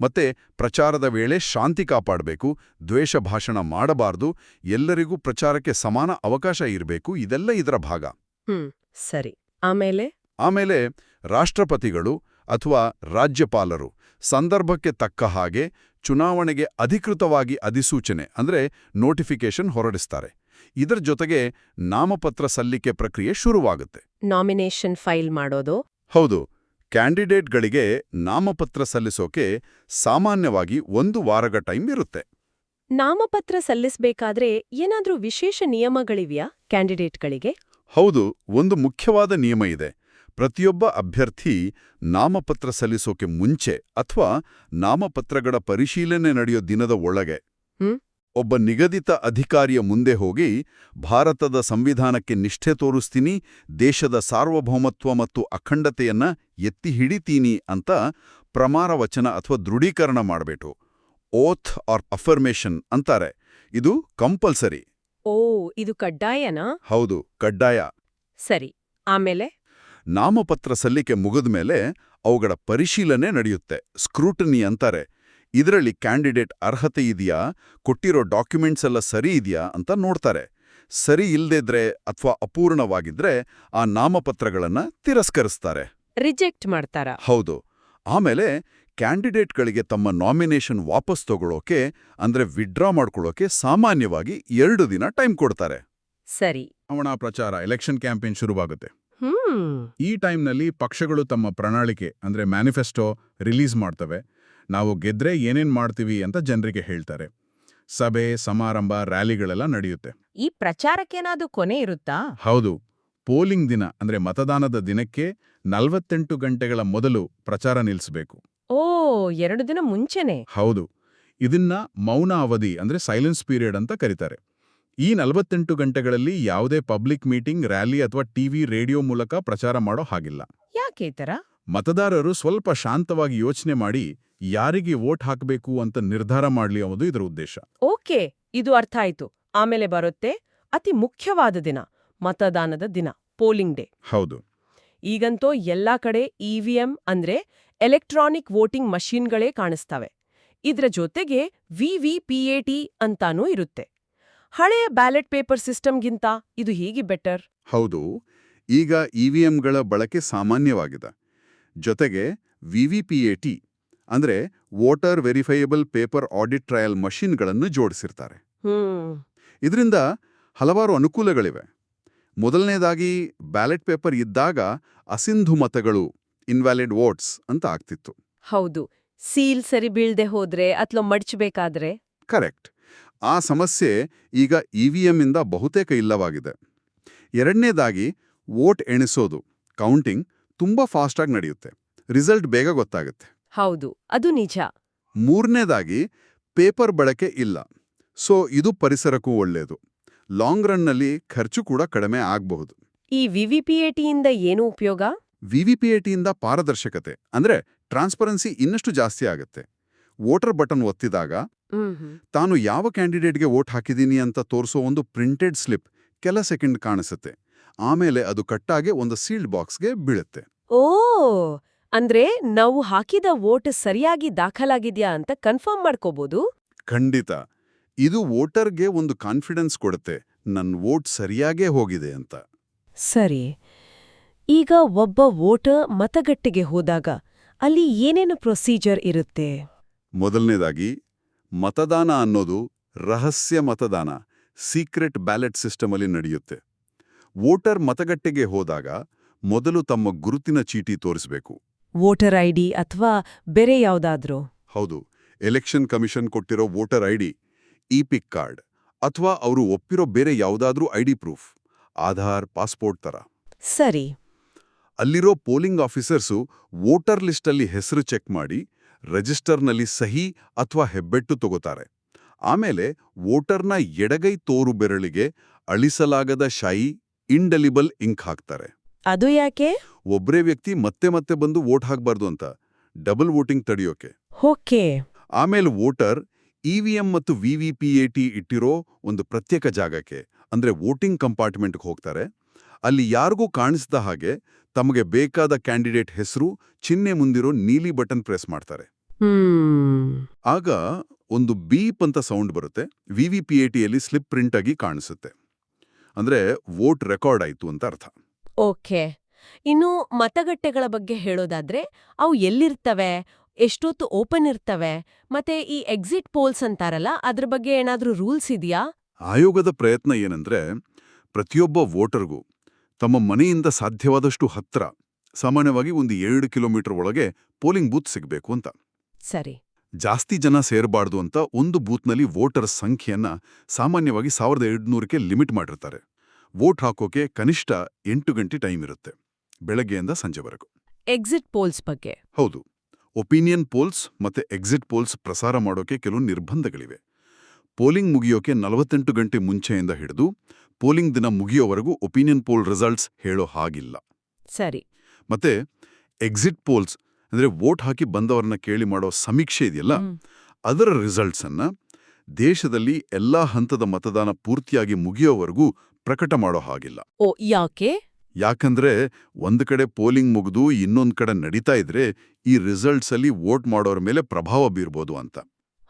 ಮತ್ತೆ ಪ್ರಚಾರದ ವೇಳೆ ಶಾಂತಿ ಕಾಪಾಡಬೇಕು ದ್ವೇಷ ಭಾಷಣ ಮಾಡಬಾರ್ದು ಎಲ್ಲರಿಗೂ ಪ್ರಚಾರಕ್ಕೆ ಸಮಾನ ಅವಕಾಶ ಇರಬೇಕು ಇದೆಲ್ಲ ಇದರ ಭಾಗ. ಹ್ಮ್ ಸರಿ. ಆಮೇಲೆ? ಆಮೇಲೆ ರಾಷ್ಟ್ರಪತಿಗಳು ಅಥವಾ ರಾಜ್ಯಪಾಲರು ಸಂದರ್ಭಕ್ಕೆ ತಕ್ಕ ಹಾಗೆ ಚುನಾವಣೆಗೆ ಅಧಿಕೃತವಾಗಿ ಅಧಿಸೂಚನೆ ಅಂದ್ರೆ ನೋಟಿಫಿಕೇಶನ್ ಹೊರಡಿಸ್ತಾರೆ. ಇದರ ಜೊತೆಗೆ ನಾಮಪತ್ರ ಸಲ್ಲಿಕೆ ಪ್ರಕ್ರಿಯೆ ಶುರುವಾಗುತ್ತೆ. ನಾಮಿನೇಷನ್ ಫೈಲ್ ಮಾಡೋದು? ಹೌದು. ಕ್ಯಾಂಡಿಡೇಟ್ಗಳಿಗೆ ನಾಮಪತ್ರ ಸಲ್ಲಿಸೋಕೆ ಸಾಮಾನ್ಯವಾಗಿ ಒಂದು ವಾರಗ ಟೈಮ್ ಇರುತ್ತೆ. ನಾಮಪತ್ರ ಸಲ್ಲಿಸಬೇಕಾದ್ರೆ ಏನಾದ್ರೂ ವಿಶೇಷ ನಿಯಮಗಳಿವೆಯಾ ಕ್ಯಾಂಡಿಡೇಟ್ಗಳಿಗೆ? ಹೌದು ಒಂದು ಮುಖ್ಯವಾದ ನಿಯಮ ಇದೆ. ಪ್ರತಿಯೊಬ್ಬ ಅಭ್ಯರ್ಥಿ ನಾಮಪತ್ರ ಸಲ್ಲಿಸೋಕೆ ಮುಂಚೆ ಅಥವಾ ನಾಮಪತ್ರಗಳ ಪರಿಶೀಲನೆ ನಡೆಯೋ ದಿನದ ಒಳಗೆ. ಹ್ಮ್. ಒಬ್ಬ ನಿಗದಿತ ಅಧಿಕಾರಿಯ ಮುಂದೆ ಹೋಗಿ ಭಾರತದ ಸಂವಿಧಾನಕ್ಕೆ ನಿಷ್ಠೆ ತೋರಿಸ್ತೀನಿ ದೇಶದ ಸಾರ್ವಭೌಮತ್ವ ಮತ್ತು ಅಖಂಡತೆಯನ್ನ ಎತ್ತಿ ಹಿಡಿತೀನಿ ಅಂತ ಪ್ರಮಾರ ವಚನ ಅಥವಾ ದೃಢೀಕರಣ ಮಾಡಬೇಕು ಓಥ್ ಆರ್ ಅಫರ್ಮೇಷನ್ ಅಂತಾರೆ. ಇದು ಕಂಪಲ್ಸರಿ. ಓ ಇದು ಕಡ್ಡಾಯನಾ? ಹೌದು ಕಡ್ಡಾಯ. ಸರಿ ಆಮೇಲೆ? ನಾಮಪತ್ರ ಸಲ್ಲಿಕೆ ಮುಗಿದ್ಮೇಲೆ ಅವುಗಳ ಪರಿಶೀಲನೆ ನಡೆಯುತ್ತೆ ಸ್ಕ್ರೂಟನಿ ಅಂತಾರೆ. ಇದರಲ್ಲಿ ಕ್ಯಾಂಡಿಡೇಟ್ ಅರ್ಹತೆ ಇದೆಯಾ? ಕೊಟ್ಟಿರೋ ಡಾಕ್ಯುಮೆಂಟ್ಸ್ ಎಲ್ಲ ಸರಿ ಇದೆಯಾ? ಅಂತ ನೋಡ್ತಾರೆ. ಸರಿ ಇಲ್ಲದಿದ್ರೆ ಅಥವಾ ಅಪೂರ್ಣವಾಗಿದ್ರೆ ಆ ನಾಮಪತ್ರಗಳನ್ನ ತಿರಸ್ಕರಿಸ್ತಾರೆ. ರಿಜೆಕ್ಟ್ ಮಾಡ್ತಾರ? ಹೌದು. ಆಮೇಲೆ ಕ್ಯಾಂಡಿಡೇಟ್ಗಳಿಗೆ ತಮ್ಮ ನಾಮಿನೇಷನ್ ವಾಪಸ್ ತಗೊಳ್ಳೋಕೆ ಅಂದ್ರೆ ವಿಡ್ರಾ ಮಾಡ್ಕೊಳ್ಳೋಕೆ ಸಾಮಾನ್ಯವಾಗಿ ಎರಡು ದಿನ ಟೈಮ್ ಕೊಡ್ತಾರೆ. ಸರಿ. ಚುನಾವಣಾ ಪ್ರಚಾರ ಎಲೆಕ್ಷನ್ ಕ್ಯಾಂಪೇನ್ ಶುರುವಾಗುತ್ತೆ. ಈ ಟೈಮ್ನಲ್ಲಿ ಪಕ್ಷಗಳು ತಮ್ಮ ಪ್ರಣಾಳಿಕೆ ಅಂದ್ರೆ ಮ್ಯಾನಿಫೆಸ್ಟೋ ರಿಲೀಸ್ ಮಾಡ್ತವೆ. ನಾವು ಗೆದ್ರೆ ಏನೇನ್ ಮಾಡ್ತೀವಿ ಅಂತ ಜನರಿಗೆ ಹೇಳ್ತಾರೆ. ಸಭೆ ಸಮಾರಂಭ ರ್ಯಾಲಿಗಳೆಲ್ಲ ನಡೆಯುತ್ತೆ. ಈ ಪ್ರಚಾರಕ್ಕೇನಾದ್ರೂ ಕೊನೆ ಇರುತ್ತಾ? ಹೌದು. ಪೋಲಿಂಗ್ ದಿನ ಅಂದ್ರೆ ಮತದಾನದ ದಿನಕ್ಕೆ ನಲವತ್ತೆಂಟು ಗಂಟೆಗಳ ಮೊದಲು ಪ್ರಚಾರ ನಿಲ್ಲಿಸಬೇಕು ಓ ಎರಡು ದಿನ ಮುಂಚೆನೆ. ಹೌದು. ಇದನ್ನ ಮೌನ ಅವಧಿ ಅಂದ್ರೆ ಸೈಲೆನ್ಸ್ ಪೀರಿಯಡ್ ಅಂತ ಕರೀತಾರೆ. ಈ ನಲವತ್ತೆಂಟು ಗಂಟೆಗಳಲ್ಲಿ ಯಾವುದೇ ಪಬ್ಲಿಕ್ ಮೀಟಿಂಗ್ ರ್ಯಾಲಿ ಅಥವಾ ಟಿವಿ ರೇಡಿಯೋ ಮೂಲಕ ಪ್ರಚಾರ ಮಾಡೋ ಹಾಗಿಲ್ಲ. ಯಾಕೆ ಈ ತರ? ಮತದಾರರು ಸ್ವಲ್ಪ ಶಾಂತವಾಗಿ ಯೋಚನೆ ಮಾಡಿ ಯಾರಿಗೆ ವೋಟ್ ಹಾಕಬೇಕು ಅಂತ ನಿರ್ಧಾರ ಮಾಡಲಿ ಅನ್ನೋದು ಇದರ ಉದ್ದೇಶ. ಓಕೆ ಇದು ಅರ್ಥ ಆಯ್ತು. ಆಮೇಲೆ ಬರುತ್ತೆ ಅತಿ ಮುಖ್ಯವಾದ ದಿನ ಮತದಾನದ ದಿನ ಪೋಲಿಂಗ್ ಡೇ. ಹೌದು. ಈಗಂತೂ ಎಲ್ಲಾ ಕಡೆ ಇವಿಎಂ ಅಂದ್ರೆ ಎಲೆಕ್ಟ್ರಾನಿಕ್ ವೋಟಿಂಗ್ ಮಷೀನ್ಗಳೇ ಕಾಣಿಸ್ತವೆ. ಇದ್ರ ಜೊತೆಗೆ ವಿವಿಪಿಎಟಿ ಅಂತಾನೂ ಇರುತ್ತೆ. ಹಳೆಯ ಬ್ಯಾಲೆಟ್ ಪೇಪರ್ ಸಿಸ್ಟಮ್ಗಿಂತ ಇದು ಹೀಗೆ ಬೆಟರ್. ಹೌದು ಈಗ ಇವಿಎಂಗಳ ಬಳಕೆ ಸಾಮಾನ್ಯವಾಗಿದೆ. ಜೊತೆಗೆ ವಿವಿಪಿಎಟಿ ಅಂದ್ರೆ voter verifiable paper audit trail ಮಷಿನ್ಗಳನ್ನು ಜೋಡಿಸಿರ್ತಾರೆ. ಇದರಿಂದ ಹಲವಾರು ಅನುಕೂಲಗಳಿವೆ. ಮೊದಲನೇದಾಗಿ ಬ್ಯಾಲೆಟ್ ಪೇಪರ್ ಇದ್ದಾಗ ಅಸಿಂಧು ಮತಗಳು ಇನ್ವ್ಯಾಲಿಡ್ ವೋಟ್ಸ್ ಅಂತ ಆಗ್ತಿತ್ತು. ಹೌದು ಸೀಲ್ ಸರಿ ಬೀಳ್ದೆ ಹೋದ್ರೆ ಅಥವಾ ಮಡಚಬೇಕಾದ್ರೆ? ಕರೆಕ್ಟ್. ಆ ಸಮಸ್ಯೆ ಈಗ ಇಂದ ಬಹುತೇಕ ಇಲ್ಲವಾಗಿದೆ. ಎರಡನೇದಾಗಿ ವೋಟ್ ಎಣಿಸೋದು ಕೌಂಟಿಂಗ್ ತುಂಬಾ ಫಾಸ್ಟಾಗಿ ನಡೆಯುತ್ತೆ. ರಿಸಲ್ಟ್ ಬೇಗ ಗೊತ್ತಾಗುತ್ತೆ. ಹೌದು ಅದು ನಿಜ. ಮೂರನೇದಾಗಿ ಪೇಪರ್ ಬಳಕೆ ಇಲ್ಲ. ಸೊ ಇದು ಪರಿಸರಕ್ಕೂ ಒಳ್ಳೆಯದು ಲಾಂಗ್ ರನ್ನಲ್ಲಿ ಖರ್ಚು ಕೂಡ ಕಡಿಮೆ ಆಗಬಹುದು. ಈ ವಿವಿಪಿಎಟಿಯಿಂದ ಏನು ಉಪಯೋಗ? ವಿವಿಪಿಎಟಿಯಿಂದ ಪಾರದರ್ಶಕತೆ ಅಂದ್ರೆ ಟ್ರಾನ್ಸ್ಪರೆನ್ಸಿ ಇನ್ನಷ್ಟು ಜಾಸ್ತಿ ಆಗುತ್ತೆ. ವೋಟರ್ ಬಟನ್ ಒತ್ತಿದಾಗ ತಾನು ಯಾವ ಕ್ಯಾಂಡಿಡೇಟ್ಗೆ ವೋಟ್ ಹಾಕಿದ್ದೀನಿ ಅಂತ ತೋರಿಸೋ ಒಂದು ಪ್ರಿಂಟೆಡ್ ಸ್ಲಿಪ್ ಕೆಲ ಸೆಕೆಂಡ್ ಕಾಣಿಸುತ್ತೆ. ಆಮೇಲೆ ಅದು ಕಟ್ಟಾಗೆ ಒಂದು ಸೀಲ್ಡ್ ಬಾಕ್ಸ್ಗೆ ಬೀಳುತ್ತೆ. ಓ! ಅಂದ್ರೆ ನಾವು ಹಾಕಿದ ವೋಟ್ ಸರಿಯಾಗಿ ದಾಖಲಾಗಿದ್ಯಾ ಅಂತ ಕನ್ಫರ್ಮ್ ಮಾಡ್ಕೋಬಹುದು ಖಂಡಿತ. ಇದು ವೋಟರ್ಗೆ ಒಂದು ಕಾನ್ಫಿಡೆನ್ಸ್ ಕೊಡುತ್ತೆ ನನ್ನ ವೋಟ್ ಸರಿಯಾಗೇ ಹೋಗಿದೆ ಅಂತ. ಸರಿ. ಈಗ ಒಬ್ಬ ವೋಟರ್ ಮತಗಟ್ಟೆಗೆ ಹೋದಾಗ ಅಲ್ಲಿ ಏನೇನು ಪ್ರೊಸೀಜರ್ ಇರುತ್ತೆ? ಮೊದಲನೇದಾಗಿ ಮತದಾನ ಅನ್ನೋದು ರಹಸ್ಯ ಮತದಾನ ಸೀಕ್ರೆಟ್ ಬ್ಯಾಲೆಟ್ ಸಿಸ್ಟಮಲ್ಲಿ ನಡೆಯುತ್ತೆ. ವೋಟರ್ ಮತಗಟ್ಟೆಗೆ ಹೋದಾಗ ಮೊದಲು ತಮ್ಮ ಗುರುತಿನ ಚೀಟಿ ತೋರಿಸಬೇಕು. ವೋಟರ್ ಐಡಿ ಅಥವಾ ಬೇರೆ ಯಾವುದಾದ್ರೂ? ಹೌದು ಎಲೆಕ್ಷನ್ ಕಮಿಷನ್ ಕೊಟ್ಟಿರೋ voter ID EPIC card ಅಥವಾ ಅವರು ಒಪ್ಪಿರೋ ಬೇರೆ ಯಾವುದಾದ್ರೂ ಐಡಿ ಪ್ರೂಫ್ ಆಧಾರ್ ಪಾಸ್ಪೋರ್ಟ್ ತರ. ಸರಿ. ಅಲ್ಲಿರೋ ಪೋಲಿಂಗ್ ಆಫೀಸರ್ಸು ವೋಟರ್ ಲಿಸ್ಟಲ್ಲಿ ಹೆಸರು ಚೆಕ್ ಮಾಡಿ ರಿಜಿಸ್ಟರ್ನಲ್ಲಿ ಸಹಿ ಅಥವಾ ಹೆಬ್ಬೆಟ್ಟು ತಗೋತಾರೆ. ಆಮೇಲೆ ವೋಟರ್ನ ಎಡಗೈ ತೋರು ಬೆರಳಿಗೆ ಅಳಿಸಲಾಗದ ಶಾಯಿ ಇಂಡೆಲಿಬಲ್ ಇಂಕ್ ಹಾಕ್ತಾರೆ. ಅದು ಯಾಕೆ? ಒಬ್ರೇ ವ್ಯಕ್ತಿ ಮತ್ತೆ ಮತ್ತೆ ಬಂದು ವೋಟ್ ಹಾಕಬಾರ್ದು ಅಂತ ಡಬಲ್ ವೋಟಿಂಗ್ ತಡೆಯೋಕೆ. ಓಕೆ. ಆಮೇಲೆ ವೋಟರ್ ಇವಿಎಂ ಮತ್ತು ವಿವಿಪಿಎಟಿ ಇಟ್ಟಿರೋ ಒಂದು ಪ್ರತ್ಯೇಕ ಜಾಗಕ್ಕೆ ಅಂದ್ರೆ ವೋಟಿಂಗ್ ಕಂಪಾರ್ಟ್ಮೆಂಟ್ಗೆ ಹೋಗ್ತಾರೆ. ಅಲ್ಲಿ ಯಾರಿಗೂ ಕಾಣಿಸ್ದ ಹಾಗೆ ತಮಗೆ ಬೇಕಾದ ಕ್ಯಾಂಡಿಡೇಟ್ ಹೆಸರು ಚಿಹ್ನೆ ಮುಂದಿರೋ ನೀಲಿ ಬಟನ್ ಪ್ರೆಸ್ ಮಾಡ್ತಾರೆ. ಆಗ ಒಂದು ಬೀಪ್ ಅಂತ ಸೌಂಡ್ ಬರುತ್ತೆ ವಿ ವಿ ಪಿ ಎ ಟಿಯಲ್ಲಿ ಸ್ಲಿಪ್ ಪ್ರಿಂಟ್ ಆಗಿ ಕಾಣಿಸುತ್ತೆ. ಅಂದ್ರೆ ವೋಟ್ ರೆಕಾರ್ಡ್ ಆಯ್ತು ಅಂತ ಅರ್ಥ. ಓಕೆ. ಇನ್ನು ಮತಗಟ್ಟೆಗಳ ಬಗ್ಗೆ ಹೇಳೋದಾದ್ರೆ ಅವು ಎಲ್ಲಿರ್ತವೆ ಎಷ್ಟೊತ್ತು ಓಪನ್ ಇರ್ತವೆ ಮತ್ತೆ ಈ ಎಕ್ಸಿಟ್ ಪೋಲ್ಸ್ ಅಂತಾರಲ್ಲ ಅದ್ರ ಬಗ್ಗೆ ಏನಾದ್ರೂ ರೂಲ್ಸ್ ಇದೆಯಾ? ಆಯೋಗದ ಪ್ರಯತ್ನ ಏನಂದ್ರೆ ಪ್ರತಿಯೊಬ್ಬ ವೋಟರ್ಗೂ ತಮ್ಮ ಮನೆಯಿಂದ ಸಾಧ್ಯವಾದಷ್ಟು ಹತ್ರ ಸಾಮಾನ್ಯವಾಗಿ ಒಂದು ಎರಡು ಕಿಲೋಮೀಟರ್ ಒಳಗೆ ಪೋಲಿಂಗ್ ಬೂತ್ ಸಿಗಬೇಕು ಅಂತ. ಸರಿ. ಜಾಸ್ತಿ ಜನ ಸೇರಬಾರ್ದು ಅಂತ ಒಂದು ಬೂತ್ನಲ್ಲಿ ವೋಟರ್ ಸಂಖ್ಯೆಯನ್ನ ಸಾಮಾನ್ಯವಾಗಿ ಸಾವಿರದ ಎರಡುನೂರಕ್ಕೆ ಲಿಮಿಟ್ ಮಾಡಿರ್ತಾರೆ. ವೋಟ್ ಹಾಕೋಕೆ ಕನಿಷ್ಠ ಎಂಟು ಗಂಟೆ ಟೈಮ್ ಇರುತ್ತೆ ಬೆಳಗ್ಗೆಯಿಂದ ಸಂಜೆವರೆಗೂ. ಎಕ್ಸಿಟ್ ಪೋಲ್ಸ್ ಬಗ್ಗೆ. ಹೌದು. ಒಪಿನಿಯನ್ ಪೋಲ್ಸ್ ಮತ್ತೆ ಎಕ್ಸಿಟ್ ಪೋಲ್ಸ್ ಪ್ರಸಾರ ಮಾಡೋಕೆ ಕೆಲವು ನಿರ್ಬಂಧಗಳಿವೆ. ಪೋಲಿಂಗ್ ಮುಗಿಯೋಕೆ ನಲವತ್ತೆಂಟು ಗಂಟೆ ಮುಂಚೆಯಿಂದ ಹಿಡಿದು ಪೋಲಿಂಗ್ ದಿನ ಮುಗಿಯೋವರೆಗೂ ಒಪಿನಿಯನ್ ಪೋಲ್ ರಿಸಲ್ಟ್ಸ್ ಹೇಳೋ ಹಾಗಿಲ್ಲ. ಸರಿ. ಮತ್ತೆ ಎಕ್ಸಿಟ್ ಪೋಲ್ಸ್ ಅಂದ್ರೆ ವೋಟ್ ಹಾಕಿ ಬಂದವರನ್ನ ಕೇಳಿ ಮಾಡೋ ಸಮೀಕ್ಷೆ ಇದೆಯಲ್ಲ. ಅದರ ರಿಸಲ್ಟ್ಸನ್ನು ಅನ್ನ ದೇಶದಲ್ಲಿ ಎಲ್ಲಾ ಹಂತದ ಮತದಾನ ಪೂರ್ತಿಯಾಗಿ ಮುಗಿಯೋವರೆಗೂ ಪ್ರಕಟ ಮಾಡೋ ಹಾಗಿಲ್ಲ. ಓ ಯಾಕೆ? ಯಾಕಂದ್ರೆ ಒಂದು ಕಡೆ ಪೋಲಿಂಗ್ ಮುಗಿದು ಇನ್ನೊಂದು ಕಡೆ ನಡೀತಾ ಇದ್ರೆ ಈ ರಿಸಲ್ಟ್ಸಲ್ಲಿ ವೋಟ್ ಮಾಡೋರ ಮೇಲೆ ಪ್ರಭಾವ ಬೀರ್ಬೋದು ಅಂತ.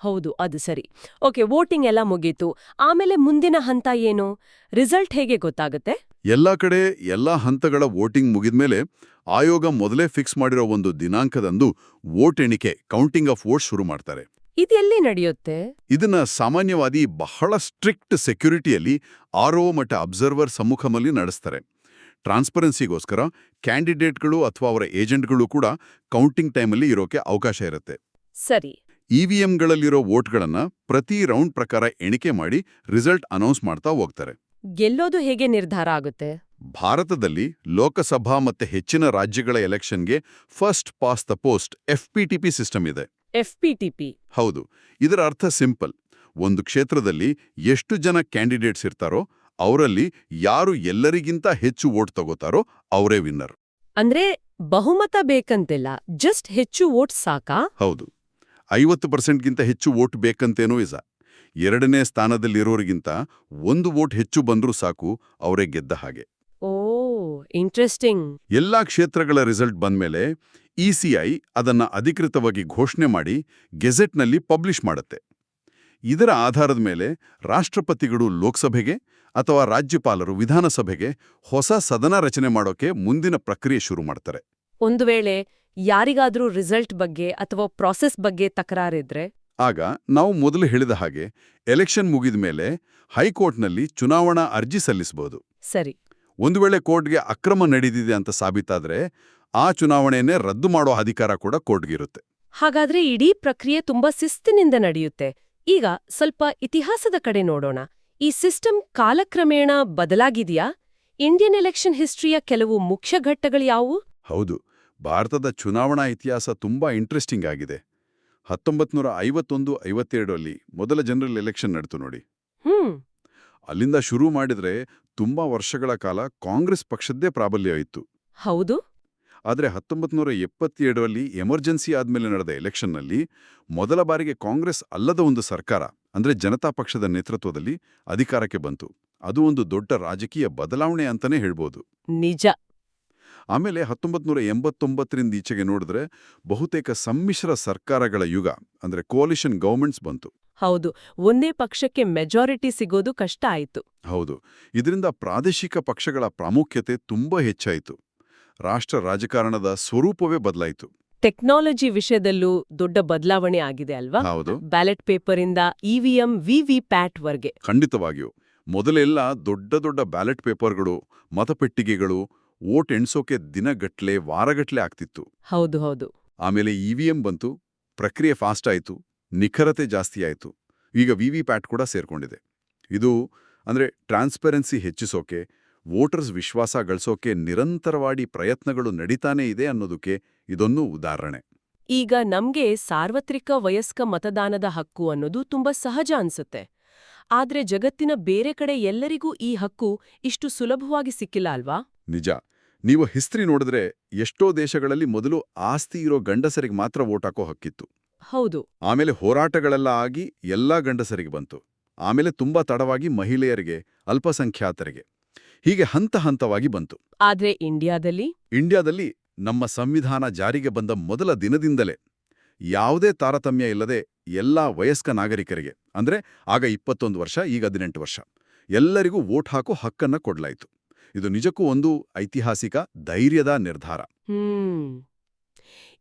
ಹೌದು ಅದು ಸರಿ. ಓಕೆ ವೋಟಿಂಗ್ ಎಲ್ಲ ಮುಗೀತು. ಆಮೇಲೆ ಮುಂದಿನ ಹಂತ ಏನು? ರಿಸಲ್ಟ್ ಹೇಗೆ ಗೊತ್ತಾಗುತ್ತೆ? ಎಲ್ಲಾ ಕಡೆ ಎಲ್ಲಾ ಹಂತಗಳ ವೋಟಿಂಗ್ ಮುಗಿದ್ಮೇಲೆ ಆಯೋಗ ಮೊದಲೇ ಫಿಕ್ಸ್ ಮಾಡಿರೋ ಒಂದು ದಿನಾಂಕದಂದು ವೋಟ್ ಎಣಿಕೆ ಕೌಂಟಿಂಗ್ ಆಫ್ ವೋಟ್ ಶುರು ಮಾಡ್ತಾರೆ. ಇದೆಲ್ಲಿ ನಡೆಯುತ್ತೆ? ಇದನ್ನ ಸಾಮಾನ್ಯವಾದಿ ಬಹಳ ಸ್ಟ್ರಿಕ್ಟ್ ಸೆಕ್ಯೂರಿಟಿಯಲ್ಲಿ ಆರೋ ಮಟ್ಟ ಅಬ್ಸರ್ವರ್ ಸಮ್ಮುಖಮಲ್ಲಿ ನಡೆಸ್ತಾರೆ. ಟ್ರಾನ್ಸ್ಪರೆನ್ಸಿಗೋಸ್ಕರ ಕ್ಯಾಂಡಿಡೇಟ್ಗಳು ಅಥವಾ ಅವರ ಏಜೆಂಟ್ಗಳು ಕೂಡ ಕೌಂಟಿಂಗ್ ಟೈಮಲ್ಲಿ ಇರೋಕೆ ಅವಕಾಶ ಇರುತ್ತೆ. ಸರಿ. ಇವಿಎಂಗಳಲ್ಲಿರೋ ವೋಟ್ಗಳನ್ನ ಪ್ರತಿ ರೌಂಡ್ ಪ್ರಕಾರ ಎಣಿಕೆ ಮಾಡಿ ರಿಸಲ್ಟ್ ಅನೌನ್ಸ್ ಮಾಡ್ತಾ ಹೋಗ್ತಾರೆ. ಗೆಲ್ಲೋದು ಹೇಗೆ ನಿರ್ಧಾರ ಆಗುತ್ತೆ? ಭಾರತದಲ್ಲಿ ಲೋಕಸಭಾ ಮತ್ತೆ ಹೆಚ್ಚಿನ ರಾಜ್ಯಗಳ ಎಲೆಕ್ಷನ್ಗೆ first past the post FPTP system ಇದೆ. F P T P? ಹೌದು. ಇದರ ಅರ್ಥ ಸಿಂಪಲ್. ಒಂದು ಕ್ಷೇತ್ರದಲ್ಲಿ ಎಷ್ಟು ಜನ ಕ್ಯಾಂಡಿಡೇಟ್ಸ್ ಇರ್ತಾರೋ ಅವರಲ್ಲಿ ಯಾರು ಎಲ್ಲರಿಗಿಂತ ಹೆಚ್ಚು ವೋಟ್ ತಗೋತಾರೋ ಅವರೇ ವಿನ್ನರ್. ಅಂದ್ರೆ ಬಹುಮತ ಬೇಕಂತಿಲ್ಲ ಜಸ್ಟ್ ಹೆಚ್ಚು ವೋಟ್ ಸಾಕಾ? ಹೌದು. ಐವತ್ತು ಪರ್ಸೆಂಟ್ಗಿಂತ ಹೆಚ್ಚು ವೋಟ್ ಬೇಕಂತೇನೂ ಇಸ. ಎರಡನೇ ಸ್ಥಾನದಲ್ಲಿರೋರಿಗಿಂತ ಒಂದು ವೋಟ್ ಹೆಚ್ಚು ಬಂದರೂ ಸಾಕು ಅವರೇ ಗೆದ್ದ ಹಾಗೆ. Oh interesting. ಎಲ್ಲಾ ಕ್ಷೇತ್ರಗಳ ರಿಸಲ್ಟ್ ಬಂದ್ಮೇಲೆ ಇಸಿಐ ಅದನ್ನ ಅಧಿಕೃತವಾಗಿ ಘೋಷಣೆ ಮಾಡಿ ಗೆಜೆಟ್ನಲ್ಲಿ ಪಬ್ಲಿಷ್ ಮಾಡುತ್ತೆ. ಇದರ ಆಧಾರದ ಮೇಲೆ ರಾಷ್ಟ್ರಪತಿಗಳು ಲೋಕಸಭೆಗೆ ಅಥವಾ ರಾಜ್ಯಪಾಲರು ವಿಧಾನಸಭೆಗೆ ಹೊಸ ಸದನ ರಚನೆ ಮಾಡೋಕೆ ಮುಂದಿನ ಪ್ರಕ್ರಿಯೆ ಶುರು ಮಾಡ್ತಾರೆ. ಒಂದು ವೇಳೆ ಯಾರಿಗಾದ್ರೂ ರಿಸಲ್ಟ್ ಬಗ್ಗೆ ಅಥವಾ ಪ್ರಾಸೆಸ್ ಬಗ್ಗೆ ತಕರಾರಿದ್ರೆ? ಆಗ ನಾವು ಮೊದಲು ಹೇಳಿದ ಹಾಗೆ ಎಲೆಕ್ಷನ್ ಮುಗಿದ ಮೇಲೆ ಹೈಕೋರ್ಟ್ನಲ್ಲಿ ಚುನಾವಣಾ ಅರ್ಜಿ ಸಲ್ಲಿಸಬಹುದು ಸರಿ. ಒಂದು ವೇಳೆ ಕೋರ್ಟ್ಗೆ ಅಕ್ರಮ ನಡೆದಿದೆ ಅಂತ ಸಾಬೀತಾದ್ರೆ ಆ ಚುನಾವಣೆಯನ್ನೇ ರದ್ದು ಮಾಡೋ ಅಧಿಕಾರ ಕೂಡ ಕೋರ್ಟ್ಗಿರುತ್ತೆ. ಹಾಗಾದ್ರೆ ಇಡೀ ಪ್ರಕ್ರಿಯೆ ತುಂಬಾ ಶಿಸ್ತಿನಿಂದ ನಡೆಯುತ್ತೆ. ಈಗ ಸ್ವಲ್ಪ ಇತಿಹಾಸದ ಕಡೆ ನೋಡೋಣ. ಈ ಸಿಸ್ಟಮ್ ಕಾಲಕ್ರಮೇಣ ಬದಲಾಗಿದೆಯಾ? ಇಂಡಿಯನ್ ಎಲೆಕ್ಷನ್ ಹಿಸ್ಟ್ರಿಯ ಕೆಲವು ಮುಖ್ಯ ಘಟ್ಟಗಳು ಯಾವುವು? ಹೌದು. ಭಾರತದ ಚುನಾವಣಾ ಇತಿಹಾಸ ತುಂಬಾ ಇಂಟ್ರೆಸ್ಟಿಂಗ್ ಆಗಿದೆ. ಹತ್ತೊಂಬತ್ತು ನೂರ ಐವತ್ತೊಂದು ಐವತ್ತೆರಡರಲ್ಲಿ ಮೊದಲ ಜನರಲ್ ಎಲೆಕ್ಷನ್ ನಡೆತು ನೋಡಿ. ಅಲ್ಲಿಂದ ಶುರು ಮಾಡಿದ್ರೆ ತುಂಬಾ ವರ್ಷಗಳ ಕಾಲ ಕಾಂಗ್ರೆಸ್ ಪಕ್ಷದ್ದೇ ಪ್ರಾಬಲ್ಯ ಇತ್ತು. ಹೌದು. ಆದರೆ ಹತ್ತೊಂಬತ್ತು ನೂರ ಎಪ್ಪತ್ತೇಳರಲ್ಲಿ ಎಮರ್ಜೆನ್ಸಿ ಆದ್ಮೇಲೆ ನಡೆದ ಎಲೆಕ್ಷನ್ನಲ್ಲಿ ಮೊದಲ ಬಾರಿಗೆ ಕಾಂಗ್ರೆಸ್ ಅಲ್ಲದ ಒಂದು ಸರ್ಕಾರ ಅಂದ್ರೆ ಜನತಾ ಪಕ್ಷದ ನೇತೃತ್ವದಲ್ಲಿ ಅಧಿಕಾರಕ್ಕೆ ಬಂತು. ಅದು ಒಂದು ದೊಡ್ಡ ರಾಜಕೀಯ ಬದಲಾವಣೆ ಅಂತಾನೆ ಹೇಳ್ಬೋದು. ನಿಜ. ಆಮೇಲೆ ಹತ್ತೊಂಬತ್ತು ನೂರ ಎಂಬತ್ತೊಂಬತ್ತರಿಂದ ಈಚೆಗೆ ನೋಡಿದ್ರೆ ಬಹುತೇಕ ಸಮ್ಮಿಶ್ರ ಸರ್ಕಾರಗಳ ಯುಗ ಅಂದ್ರೆ ಕೋಲಿಷನ್ ಗೌರ್ಮೆಂಟ್ಸ್ ಬಂತು. ಹೌದು ಒಂದೇ ಪಕ್ಷಕ್ಕೆ ಮೆಜಾರಿಟಿ ಸಿಗೋದು ಕಷ್ಟ ಆಯಿತು. ಹೌದು ಇದರಿಂದ ಪ್ರಾದೇಶಿಕ ಪಕ್ಷಗಳ ಪ್ರಾಮುಖ್ಯತೆ ತುಂಬಾ ಹೆಚ್ಚಾಯಿತು. ರಾಷ್ಟ್ರ ರಾಜಕಾರಣದ ಸ್ವರೂಪವೇ ಬದಲಾಯಿತು. ಟೆಕ್ನಾಲಜಿ ವಿಷಯದಲ್ಲೂ ದೊಡ್ಡ ಬದಲಾವಣೆ ಆಗಿದೆ ಅಲ್ವಾ? ಹೌದು. ಬ್ಯಾಲೆಟ್ ಪೇಪರಿಂದ ಇವಿಎಂ ವಿವಿ ಪ್ಯಾಟ್ ವರ್ಗೆ. ಖಂಡಿತವಾಗಿಯೂ ಮೊದಲೆಲ್ಲ ದೊಡ್ಡ ದೊಡ್ಡ ಬ್ಯಾಲೆಟ್ ಪೇಪರ್ಗಳು ಮತಪೆಟ್ಟಿಗೆಗಳು ವೋಟ್ ಎಣ್ಸೋಕೆ ದಿನಗಟ್ಲೆ ವಾರಗಟ್ಲೆ ಆಗ್ತಿತ್ತು. ಹೌದು ಹೌದು. ಆಮೇಲೆ ಇವಿಎಂ ಬಂತು ಪ್ರಕ್ರಿಯೆ ಫಾಸ್ಟ್ ಆಯಿತು ನಿಖರತೆ ಜಾಸ್ತಿ ಆಯಿತು. ಈಗ ವಿ ವಿ ಪ್ಯಾಟ್ ಕೂಡ ಸೇರ್ಕೊಂಡಿದೆ. ಇದು ಅಂದ್ರೆ ಟ್ರಾನ್ಸ್ಪರೆನ್ಸಿ ಹೆಚ್ಚಿಸೋಕೆ ವೋಟರ್ಸ್ ವಿಶ್ವಾಸ ಗಳಿಸೋಕೆ ನಿರಂತರವಾಗಿ ಪ್ರಯತ್ನಗಳು ನಡೀತಾನೇ ಇದೆ ಅನ್ನೋದಕ್ಕೆ ಇದೊಂದು ಉದಾಹರಣೆ. ಈಗ ನಮ್ಗೆ ಸಾರ್ವತ್ರಿಕ ವಯಸ್ಕ ಮತದಾನದ ಹಕ್ಕು ಅನ್ನೋದು ತುಂಬಾ ಸಹಜ ಅನ್ಸುತ್ತೆ. ಆದ್ರೆ ಜಗತ್ತಿನ ಬೇರೆ ಕಡೆ ಎಲ್ಲರಿಗೂ ಈ ಹಕ್ಕು ಇಷ್ಟು ಸುಲಭವಾಗಿ ಸಿಕ್ಕಿಲ್ಲ ಅಲ್ವಾ? ನಿಜ. ನೀವು ಹಿಸ್ಟ್ರಿ ನೋಡಿದ್ರೆ ಎಷ್ಟೋ ದೇಶಗಳಲ್ಲಿ ಮೊದಲು ಆಸ್ತಿ ಇರೋ ಗಂಡಸರಿಗೆ ಮಾತ್ರ ವೋಟ್ ಹಾಕೋ ಹಕ್ಕಿತ್ತು. ಹೌದು. ಆಮೇಲೆ ಹೋರಾಟಗಳೆಲ್ಲ ಆಗಿ ಎಲ್ಲಾ ಗಂಡಸರಿಗೆ ಬಂತು. ಆಮೇಲೆ ತುಂಬಾ ತಡವಾಗಿ ಮಹಿಳೆಯರಿಗೆ ಅಲ್ಪಸಂಖ್ಯಾತರಿಗೆ. ಹೀಗೆ ಹಂತ ಹಂತವಾಗಿ ಬಂತು. ಆದ್ರೆ ಇಂಡಿಯಾದಲ್ಲಿ? ಇಂಡಿಯಾದಲ್ಲಿ ನಮ್ಮ ಸಂವಿಧಾನ ಜಾರಿಗೆ ಬಂದ ಮೊದಲ ದಿನದಿಂದಲೇ ಯಾವುದೇ ತಾರತಮ್ಯ ಇಲ್ಲದೆ ಎಲ್ಲಾ ವಯಸ್ಕ ನಾಗರಿಕರಿಗೆ ಅಂದ್ರೆ ಆಗ ಇಪ್ಪತ್ತೊಂದು ವರ್ಷ ಈಗ ಹದಿನೆಂಟು ವರ್ಷ ಎಲ್ಲರಿಗೂ ವೋಟ್ ಹಾಕೋ ಹಕ್ಕನ್ನ ಕೊಡ್ಲಾಯಿತು. ಇದು ನಿಜಕ್ಕೂ ಒಂದು ಐತಿಹಾಸಿಕ ಧೈರ್ಯದ ನಿರ್ಧಾರ.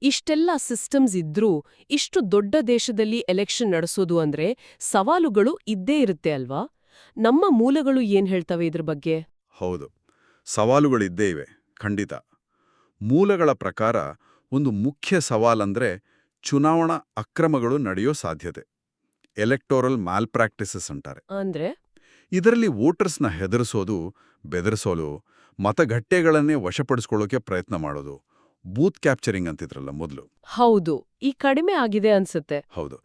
ಇಷ್ಟೆಲ್ಲ ಸಿಸ್ಟಮ್ಸ್ ಇದ್ರೂ ಇಷ್ಟು ದೊಡ್ಡ ದೇಶದಲ್ಲಿ ಎಲೆಕ್ಷನ್ ನಡೆಸೋದು ಅಂದ್ರೆ ಸವಾಲುಗಳು ಇದ್ದೇ ಇರುತ್ತೆ ಅಲ್ವಾ? ನಮ್ಮ ಮೂಲಗಳು ಏನ್ ಹೇಳ್ತವೆ ಇದ್ರ ಬಗ್ಗೆ? ಹೌದು. ಸವಾಲುಗಳಿದ್ದೇ ಇವೆ ಖಂಡಿತ. ಮೂಲಗಳ ಪ್ರಕಾರ ಒಂದು ಮುಖ್ಯ ಸವಾಲಂದ್ರೆ ಚುನಾವಣಾ ಅಕ್ರಮಗಳು ನಡೆಯೋ ಸಾಧ್ಯತೆ. ಎಲೆಕ್ಟೋರಲ್ ಮ್ಯಾಲ್ಪ್ರಾಕ್ಟಿಸಸ್ ಅಂತಾರೆ. ಅಂದ್ರೆ? ಇದರಲ್ಲಿ ವೋಟರ್ಸ್ನ ಹೆದರಿಸೋದು ಬೆದರಿಸೋದು ಮತಗಟ್ಟೆಗಳನ್ನೇ ವಶಪಡಿಸ್ಕೊಳ್ಳೋಕೆ ಪ್ರಯತ್ನ ಮಾಡೋದು ಬೂತ್ ಕ್ಯಾಪ್ಚರಿಂಗ್ ಅಂತಿದ್ರಲ್ಲ ಮೊದಲು. ಹೌದು ಈ ಕಡಿಮೆ ಆಗಿದೆ ಅನ್ಸುತ್ತೆ. ಹೌದು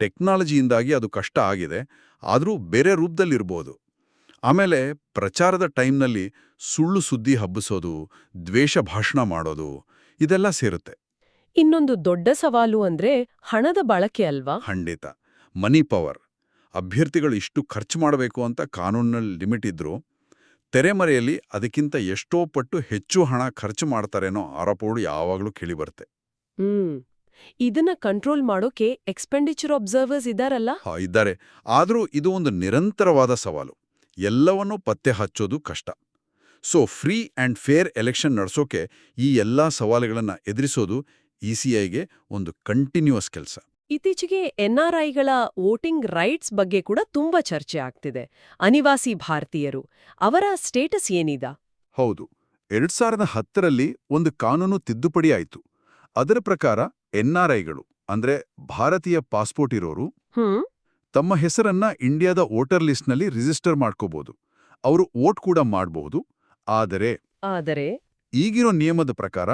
ಟೆಕ್ನಾಲಜಿಯಿಂದಾಗಿ ಅದು ಕಷ್ಟ ಆಗಿದೆ ಆದರೂ ಬೇರೆ ರೂಪದಲ್ಲಿರ್ಬೋದು. ಆಮೇಲೆ ಪ್ರಚಾರದ ಟೈಮ್ನಲ್ಲಿ ಸುಳ್ಳು ಸುದ್ದಿ ಹಬ್ಬಿಸೋದು ದ್ವೇಷ ಭಾಷಣ ಮಾಡೋದು ಇದೆಲ್ಲ ಸೇರುತ್ತೆ. ಇನ್ನೊಂದು ದೊಡ್ಡ ಸವಾಲು ಅಂದ್ರೆ ಹಣದ ಬಳಕೆ ಅಲ್ವಾ? ಖಂಡಿತ. Money power. ಅಭ್ಯರ್ಥಿಗಳು ಇಷ್ಟು ಖರ್ಚು ಮಾಡಬೇಕು ಅಂತ ಕಾನೂನಿನಲ್ಲಿ ಲಿಮಿಟ್ ಇದ್ರೂ ತೆರೆಮರೆಯಲ್ಲಿ ಅದಕ್ಕಿಂತ ಎಷ್ಟೋ ಪಟ್ಟು ಹೆಚ್ಚು ಹಣ ಖರ್ಚು ಮಾಡ್ತಾರೇನೋ ಆರೋಪಗಳು ಯಾವಾಗಲೂ ಕೇಳಿಬರುತ್ತೆ. ಹ್ಮ್. ಇದನ್ನ ಕಂಟ್ರೋಲ್ ಮಾಡೋಕೆ ಎಕ್ಸ್ಪೆಂಡಿಚರ್ ಅಬ್ಸರ್ವರ್ಸ್ ಇದ್ದಾರಲ್ಲ ಇದ್ದಾರೆ. ಆದರೂ ಇದು ಒಂದು ನಿರಂತರವಾದ ಸವಾಲು. ಎಲ್ಲವನ್ನೂ ಪತ್ತೆ ಹಚ್ಚೋದು ಕಷ್ಟ. So free and fair election ನಡೆಸೋಕೆ ಈ ಎಲ್ಲಾ ಸವಾಲುಗಳನ್ನು ಎದುರಿಸೋದು ಇಸಿಐಗೆ ಒಂದು ಕಂಟಿನ್ಯೂಸ್ ಕೆಲಸ. ಇತ್ತೀಚೆಗೆ ಎನ್ಆರ್ಐಗಳ ವೋಟಿಂಗ್ ರೈಟ್ಸ್ ಬಗ್ಗೆ ಕೂಡ ತುಂಬಾ ಚರ್ಚೆ ಆಗ್ತಿದೆ. ಅನಿವಾಸಿ ಭಾರತೀಯರು ಅವರ ಸ್ಟೇಟಸ್ ಏನಿದ? ಹೌದು ಎರಡ್ ಸಾವಿರದ ಹತ್ತರಲ್ಲಿ ಒಂದು ಕಾನೂನು ತಿದ್ದುಪಡಿ ಆಯಿತು. ಅದರ ಪ್ರಕಾರ ಎನ್ಆರ್ಐಗಳು ಅಂದ್ರೆ ಭಾರತೀಯ ಪಾಸ್ಪೋರ್ಟ್ ಇರೋರು ತಮ್ಮ ಹೆಸರನ್ನ ಇಂಡಿಯಾದ ವೋಟರ್ ಲಿಸ್ಟ್ನಲ್ಲಿ ರಿಜಿಸ್ಟರ್ ಮಾಡ್ಕೋಬಹುದು ಅವರು ವೋಟ್ ಕೂಡ ಮಾಡಬಹುದು ಆದರೆ ಆದರೆ ಈಗಿರೋ ನಿಯಮದ ಪ್ರಕಾರ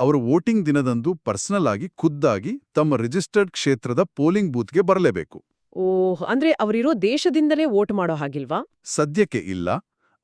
ಅವರು ವೋಟಿಂಗ್ ದಿನದಂದು ಪರ್ಸನಲ್ ಆಗಿ ಖುದ್ದಾಗಿ ತಮ್ಮ ರಿಜಿಸ್ಟರ್ಡ್ ಕ್ಷೇತ್ರದ ಪೋಲಿಂಗ್ ಬೂತ್ಗೆ ಬರಲೇಬೇಕು. ಓಹ್ ಅಂದ್ರೆ ಅವರಿರೋ ದೇಶದಿಂದಲೇ ವೋಟ್ ಮಾಡೋ ಹಾಗಿಲ್ವಾ? ಸದ್ಯಕ್ಕೆ ಇಲ್ಲ.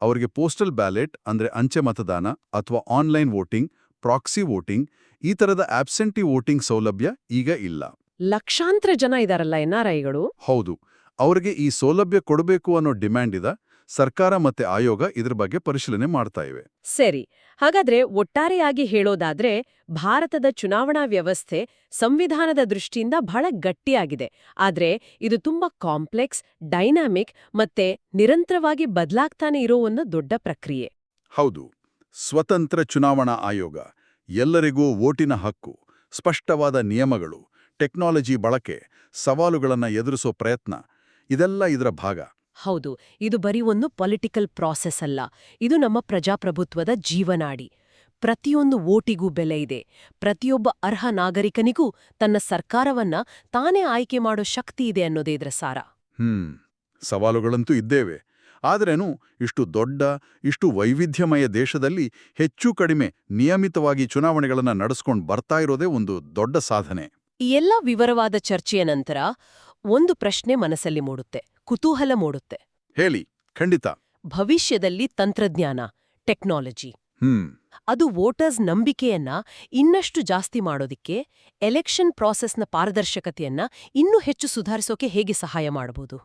ಅವರಿಗೆ ಪೋಸ್ಟಲ್ ಬ್ಯಾಲೆಟ್ ಅಂದ್ರೆ ಅಂಚೆ ಮತದಾನ ಅಥವಾ ಆನ್ಲೈನ್ ವೋಟಿಂಗ್ ಪ್ರಾಕ್ಸಿ ವೋಟಿಂಗ್ ಈ ತರದ ಆಬ್ಸೆಂಟಿ ವೋಟಿಂಗ್ ಸೌಲಭ್ಯ ಈಗ ಇಲ್ಲ. ಲಕ್ಷಾಂತರ ಜನ ಇದಾರಲ್ಲ ಎನ್ಆರ್ಐಗಳು ಹೌದು. ಅವರಿಗೆ ಈ ಸೌಲಭ್ಯ ಕೊಡಬೇಕು ಅನ್ನೋ ಡಿಮ್ಯಾಂಡ್ ಇದೆ. ಸರ್ಕಾರ ಮತ್ತೆ ಆಯೋಗ ಇದ್ರ ಬಗ್ಗೆ ಪರಿಶೀಲನೆ ಮಾಡ್ತಾ ಇವೆ. ಸರಿ ಹಾಗಾದ್ರೆ ಒಟ್ಟಾರೆಯಾಗಿ ಹೇಳೋದಾದ್ರೆ ಭಾರತದ ಚುನಾವಣಾ ವ್ಯವಸ್ಥೆ ಸಂವಿಧಾನದ ದೃಷ್ಟಿಯಿಂದ ಬಹಳ ಗಟ್ಟಿಯಾಗಿದೆ. ಆದ್ರೆ ಇದು ತುಂಬಾ ಕಾಂಪ್ಲೆಕ್ಸ್ ಡೈನಾಮಿಕ್ ಮತ್ತೆ ನಿರಂತರವಾಗಿ ಬದಲಾಗ್ತಾನೆ ಇರೋ ಒಂದು ದೊಡ್ಡ ಪ್ರಕ್ರಿಯೆ. ಹೌದು ಸ್ವತಂತ್ರ ಚುನಾವಣಾ ಆಯೋಗ ಎಲ್ಲರಿಗೂ ವೋಟಿನ ಹಕ್ಕು ಸ್ಪಷ್ಟವಾದ ನಿಯಮಗಳು ಟೆಕ್ನಾಲಜಿ ಬಳಕೆ ಸವಾಲುಗಳನ್ನು ಎದುರಿಸೋ ಪ್ರಯತ್ನ ಇದೆಲ್ಲ ಇದರ ಭಾಗ. ಹೌದು ಇದು ಬರೀ ಒಂದು ಪೊಲಿಟಿಕಲ್ ಪ್ರಾಸೆಸ್ ಅಲ್ಲ. ಇದು ನಮ್ಮ ಪ್ರಜಾಪ್ರಭುತ್ವದ ಜೀವನಾಡಿ. ಪ್ರತಿಯೊಂದು ಓಟಿಗೂ ಬೆಲೆ ಇದೆ. ಪ್ರತಿಯೊಬ್ಬ ಅರ್ಹ ನಾಗರಿಕನಿಗೂ ತನ್ನ ಸರ್ಕಾರವನ್ನ ತಾನೇ ಆಯ್ಕೆ ಮಾಡೋ ಶಕ್ತಿ ಇದೆ ಅನ್ನೋದೇ ಇದರ ಸಾರ. ಹ್ಮ್ ಸವಾಲುಗಳಂತೂ ಇದ್ದೇವೆ. ಆದರೇನು ಇಷ್ಟು ದೊಡ್ಡ ಇಷ್ಟು ವೈವಿಧ್ಯಮಯ ದೇಶದಲ್ಲಿ ಹೆಚ್ಚು ಕಡಿಮೆ ನಿಯಮಿತವಾಗಿ ಚುನಾವಣೆಗಳನ್ನು ನಡೆಸ್ಕೊಂಡು ಬರ್ತಾ ಇರೋದೇ ಒಂದು ದೊಡ್ಡ ಸಾಧನೆ. ಈ ಎಲ್ಲ ವಿವರವಾದ ಚರ್ಚೆಯ ನಂತರ ಒಂದು ಪ್ರಶ್ನೆ ಮನಸ್ಸಲ್ಲಿ ಮೂಡುತ್ತೆ. ಕುತೂಹಲ ಮೂಡುತ್ತೆ. ಹೇಳಿ ಖಂಡಿತ. ಭವಿಷ್ಯದಲ್ಲಿ ತಂತ್ರಜ್ಞಾನ ಟೆಕ್ನಾಲಜಿ ಹ್ಮ್. ಅದು ವೋಟರ್ಸ್ ನಂಬಿಕೆಯನ್ನ ಇನ್ನಷ್ಟು ಜಾಸ್ತಿ ಮಾಡೋದಿಕ್ಕೆ ಎಲೆಕ್ಷನ್ ಪ್ರಾಸೆಸ್ನ ಪಾರದರ್ಶಕತೆಯನ್ನ ಇನ್ನೂ ಹೆಚ್ಚು ಸುಧಾರಿಸೋಕೆ ಹೇಗೆ ಸಹಾಯ ಮಾಡಬಹುದು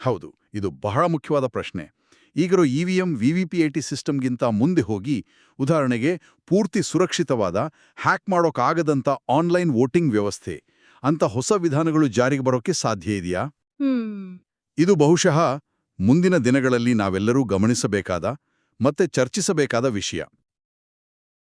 ಹೌದು ಇದು ಬಹಳ ಮುಖ್ಯವಾದ ಪ್ರಶ್ನೆ. ಈಗಿರೋ ಇವಿಎಂ ವಿವಿಪಿಐಟಿ ಸಿಸ್ಟಮ್ಗಿಂತ ಮುಂದೆ ಹೋಗಿ ಉದಾಹರಣೆಗೆ ಪೂರ್ತಿ ಸುರಕ್ಷಿತವಾದ ಹ್ಯಾಕ್ ಮಾಡೋಕ್ಕಾಗದಂಥ ಆನ್ಲೈನ್ ವೋಟಿಂಗ್ ವ್ಯವಸ್ಥೆ ಅಂತ ಹೊಸ ವಿಧಾನಗಳು ಜಾರಿಗೆ ಬರೋಕೆ ಸಾಧ್ಯ ಇದೆಯಾ? ಇದು ಬಹುಶಃ ಮುಂದಿನ ದಿನಗಳಲ್ಲಿ ನಾವೆಲ್ಲರೂ ಗಮನಿಸಬೇಕಾದ ಮತ್ತೆ ಚರ್ಚಿಸಬೇಕಾದ ವಿಷಯ.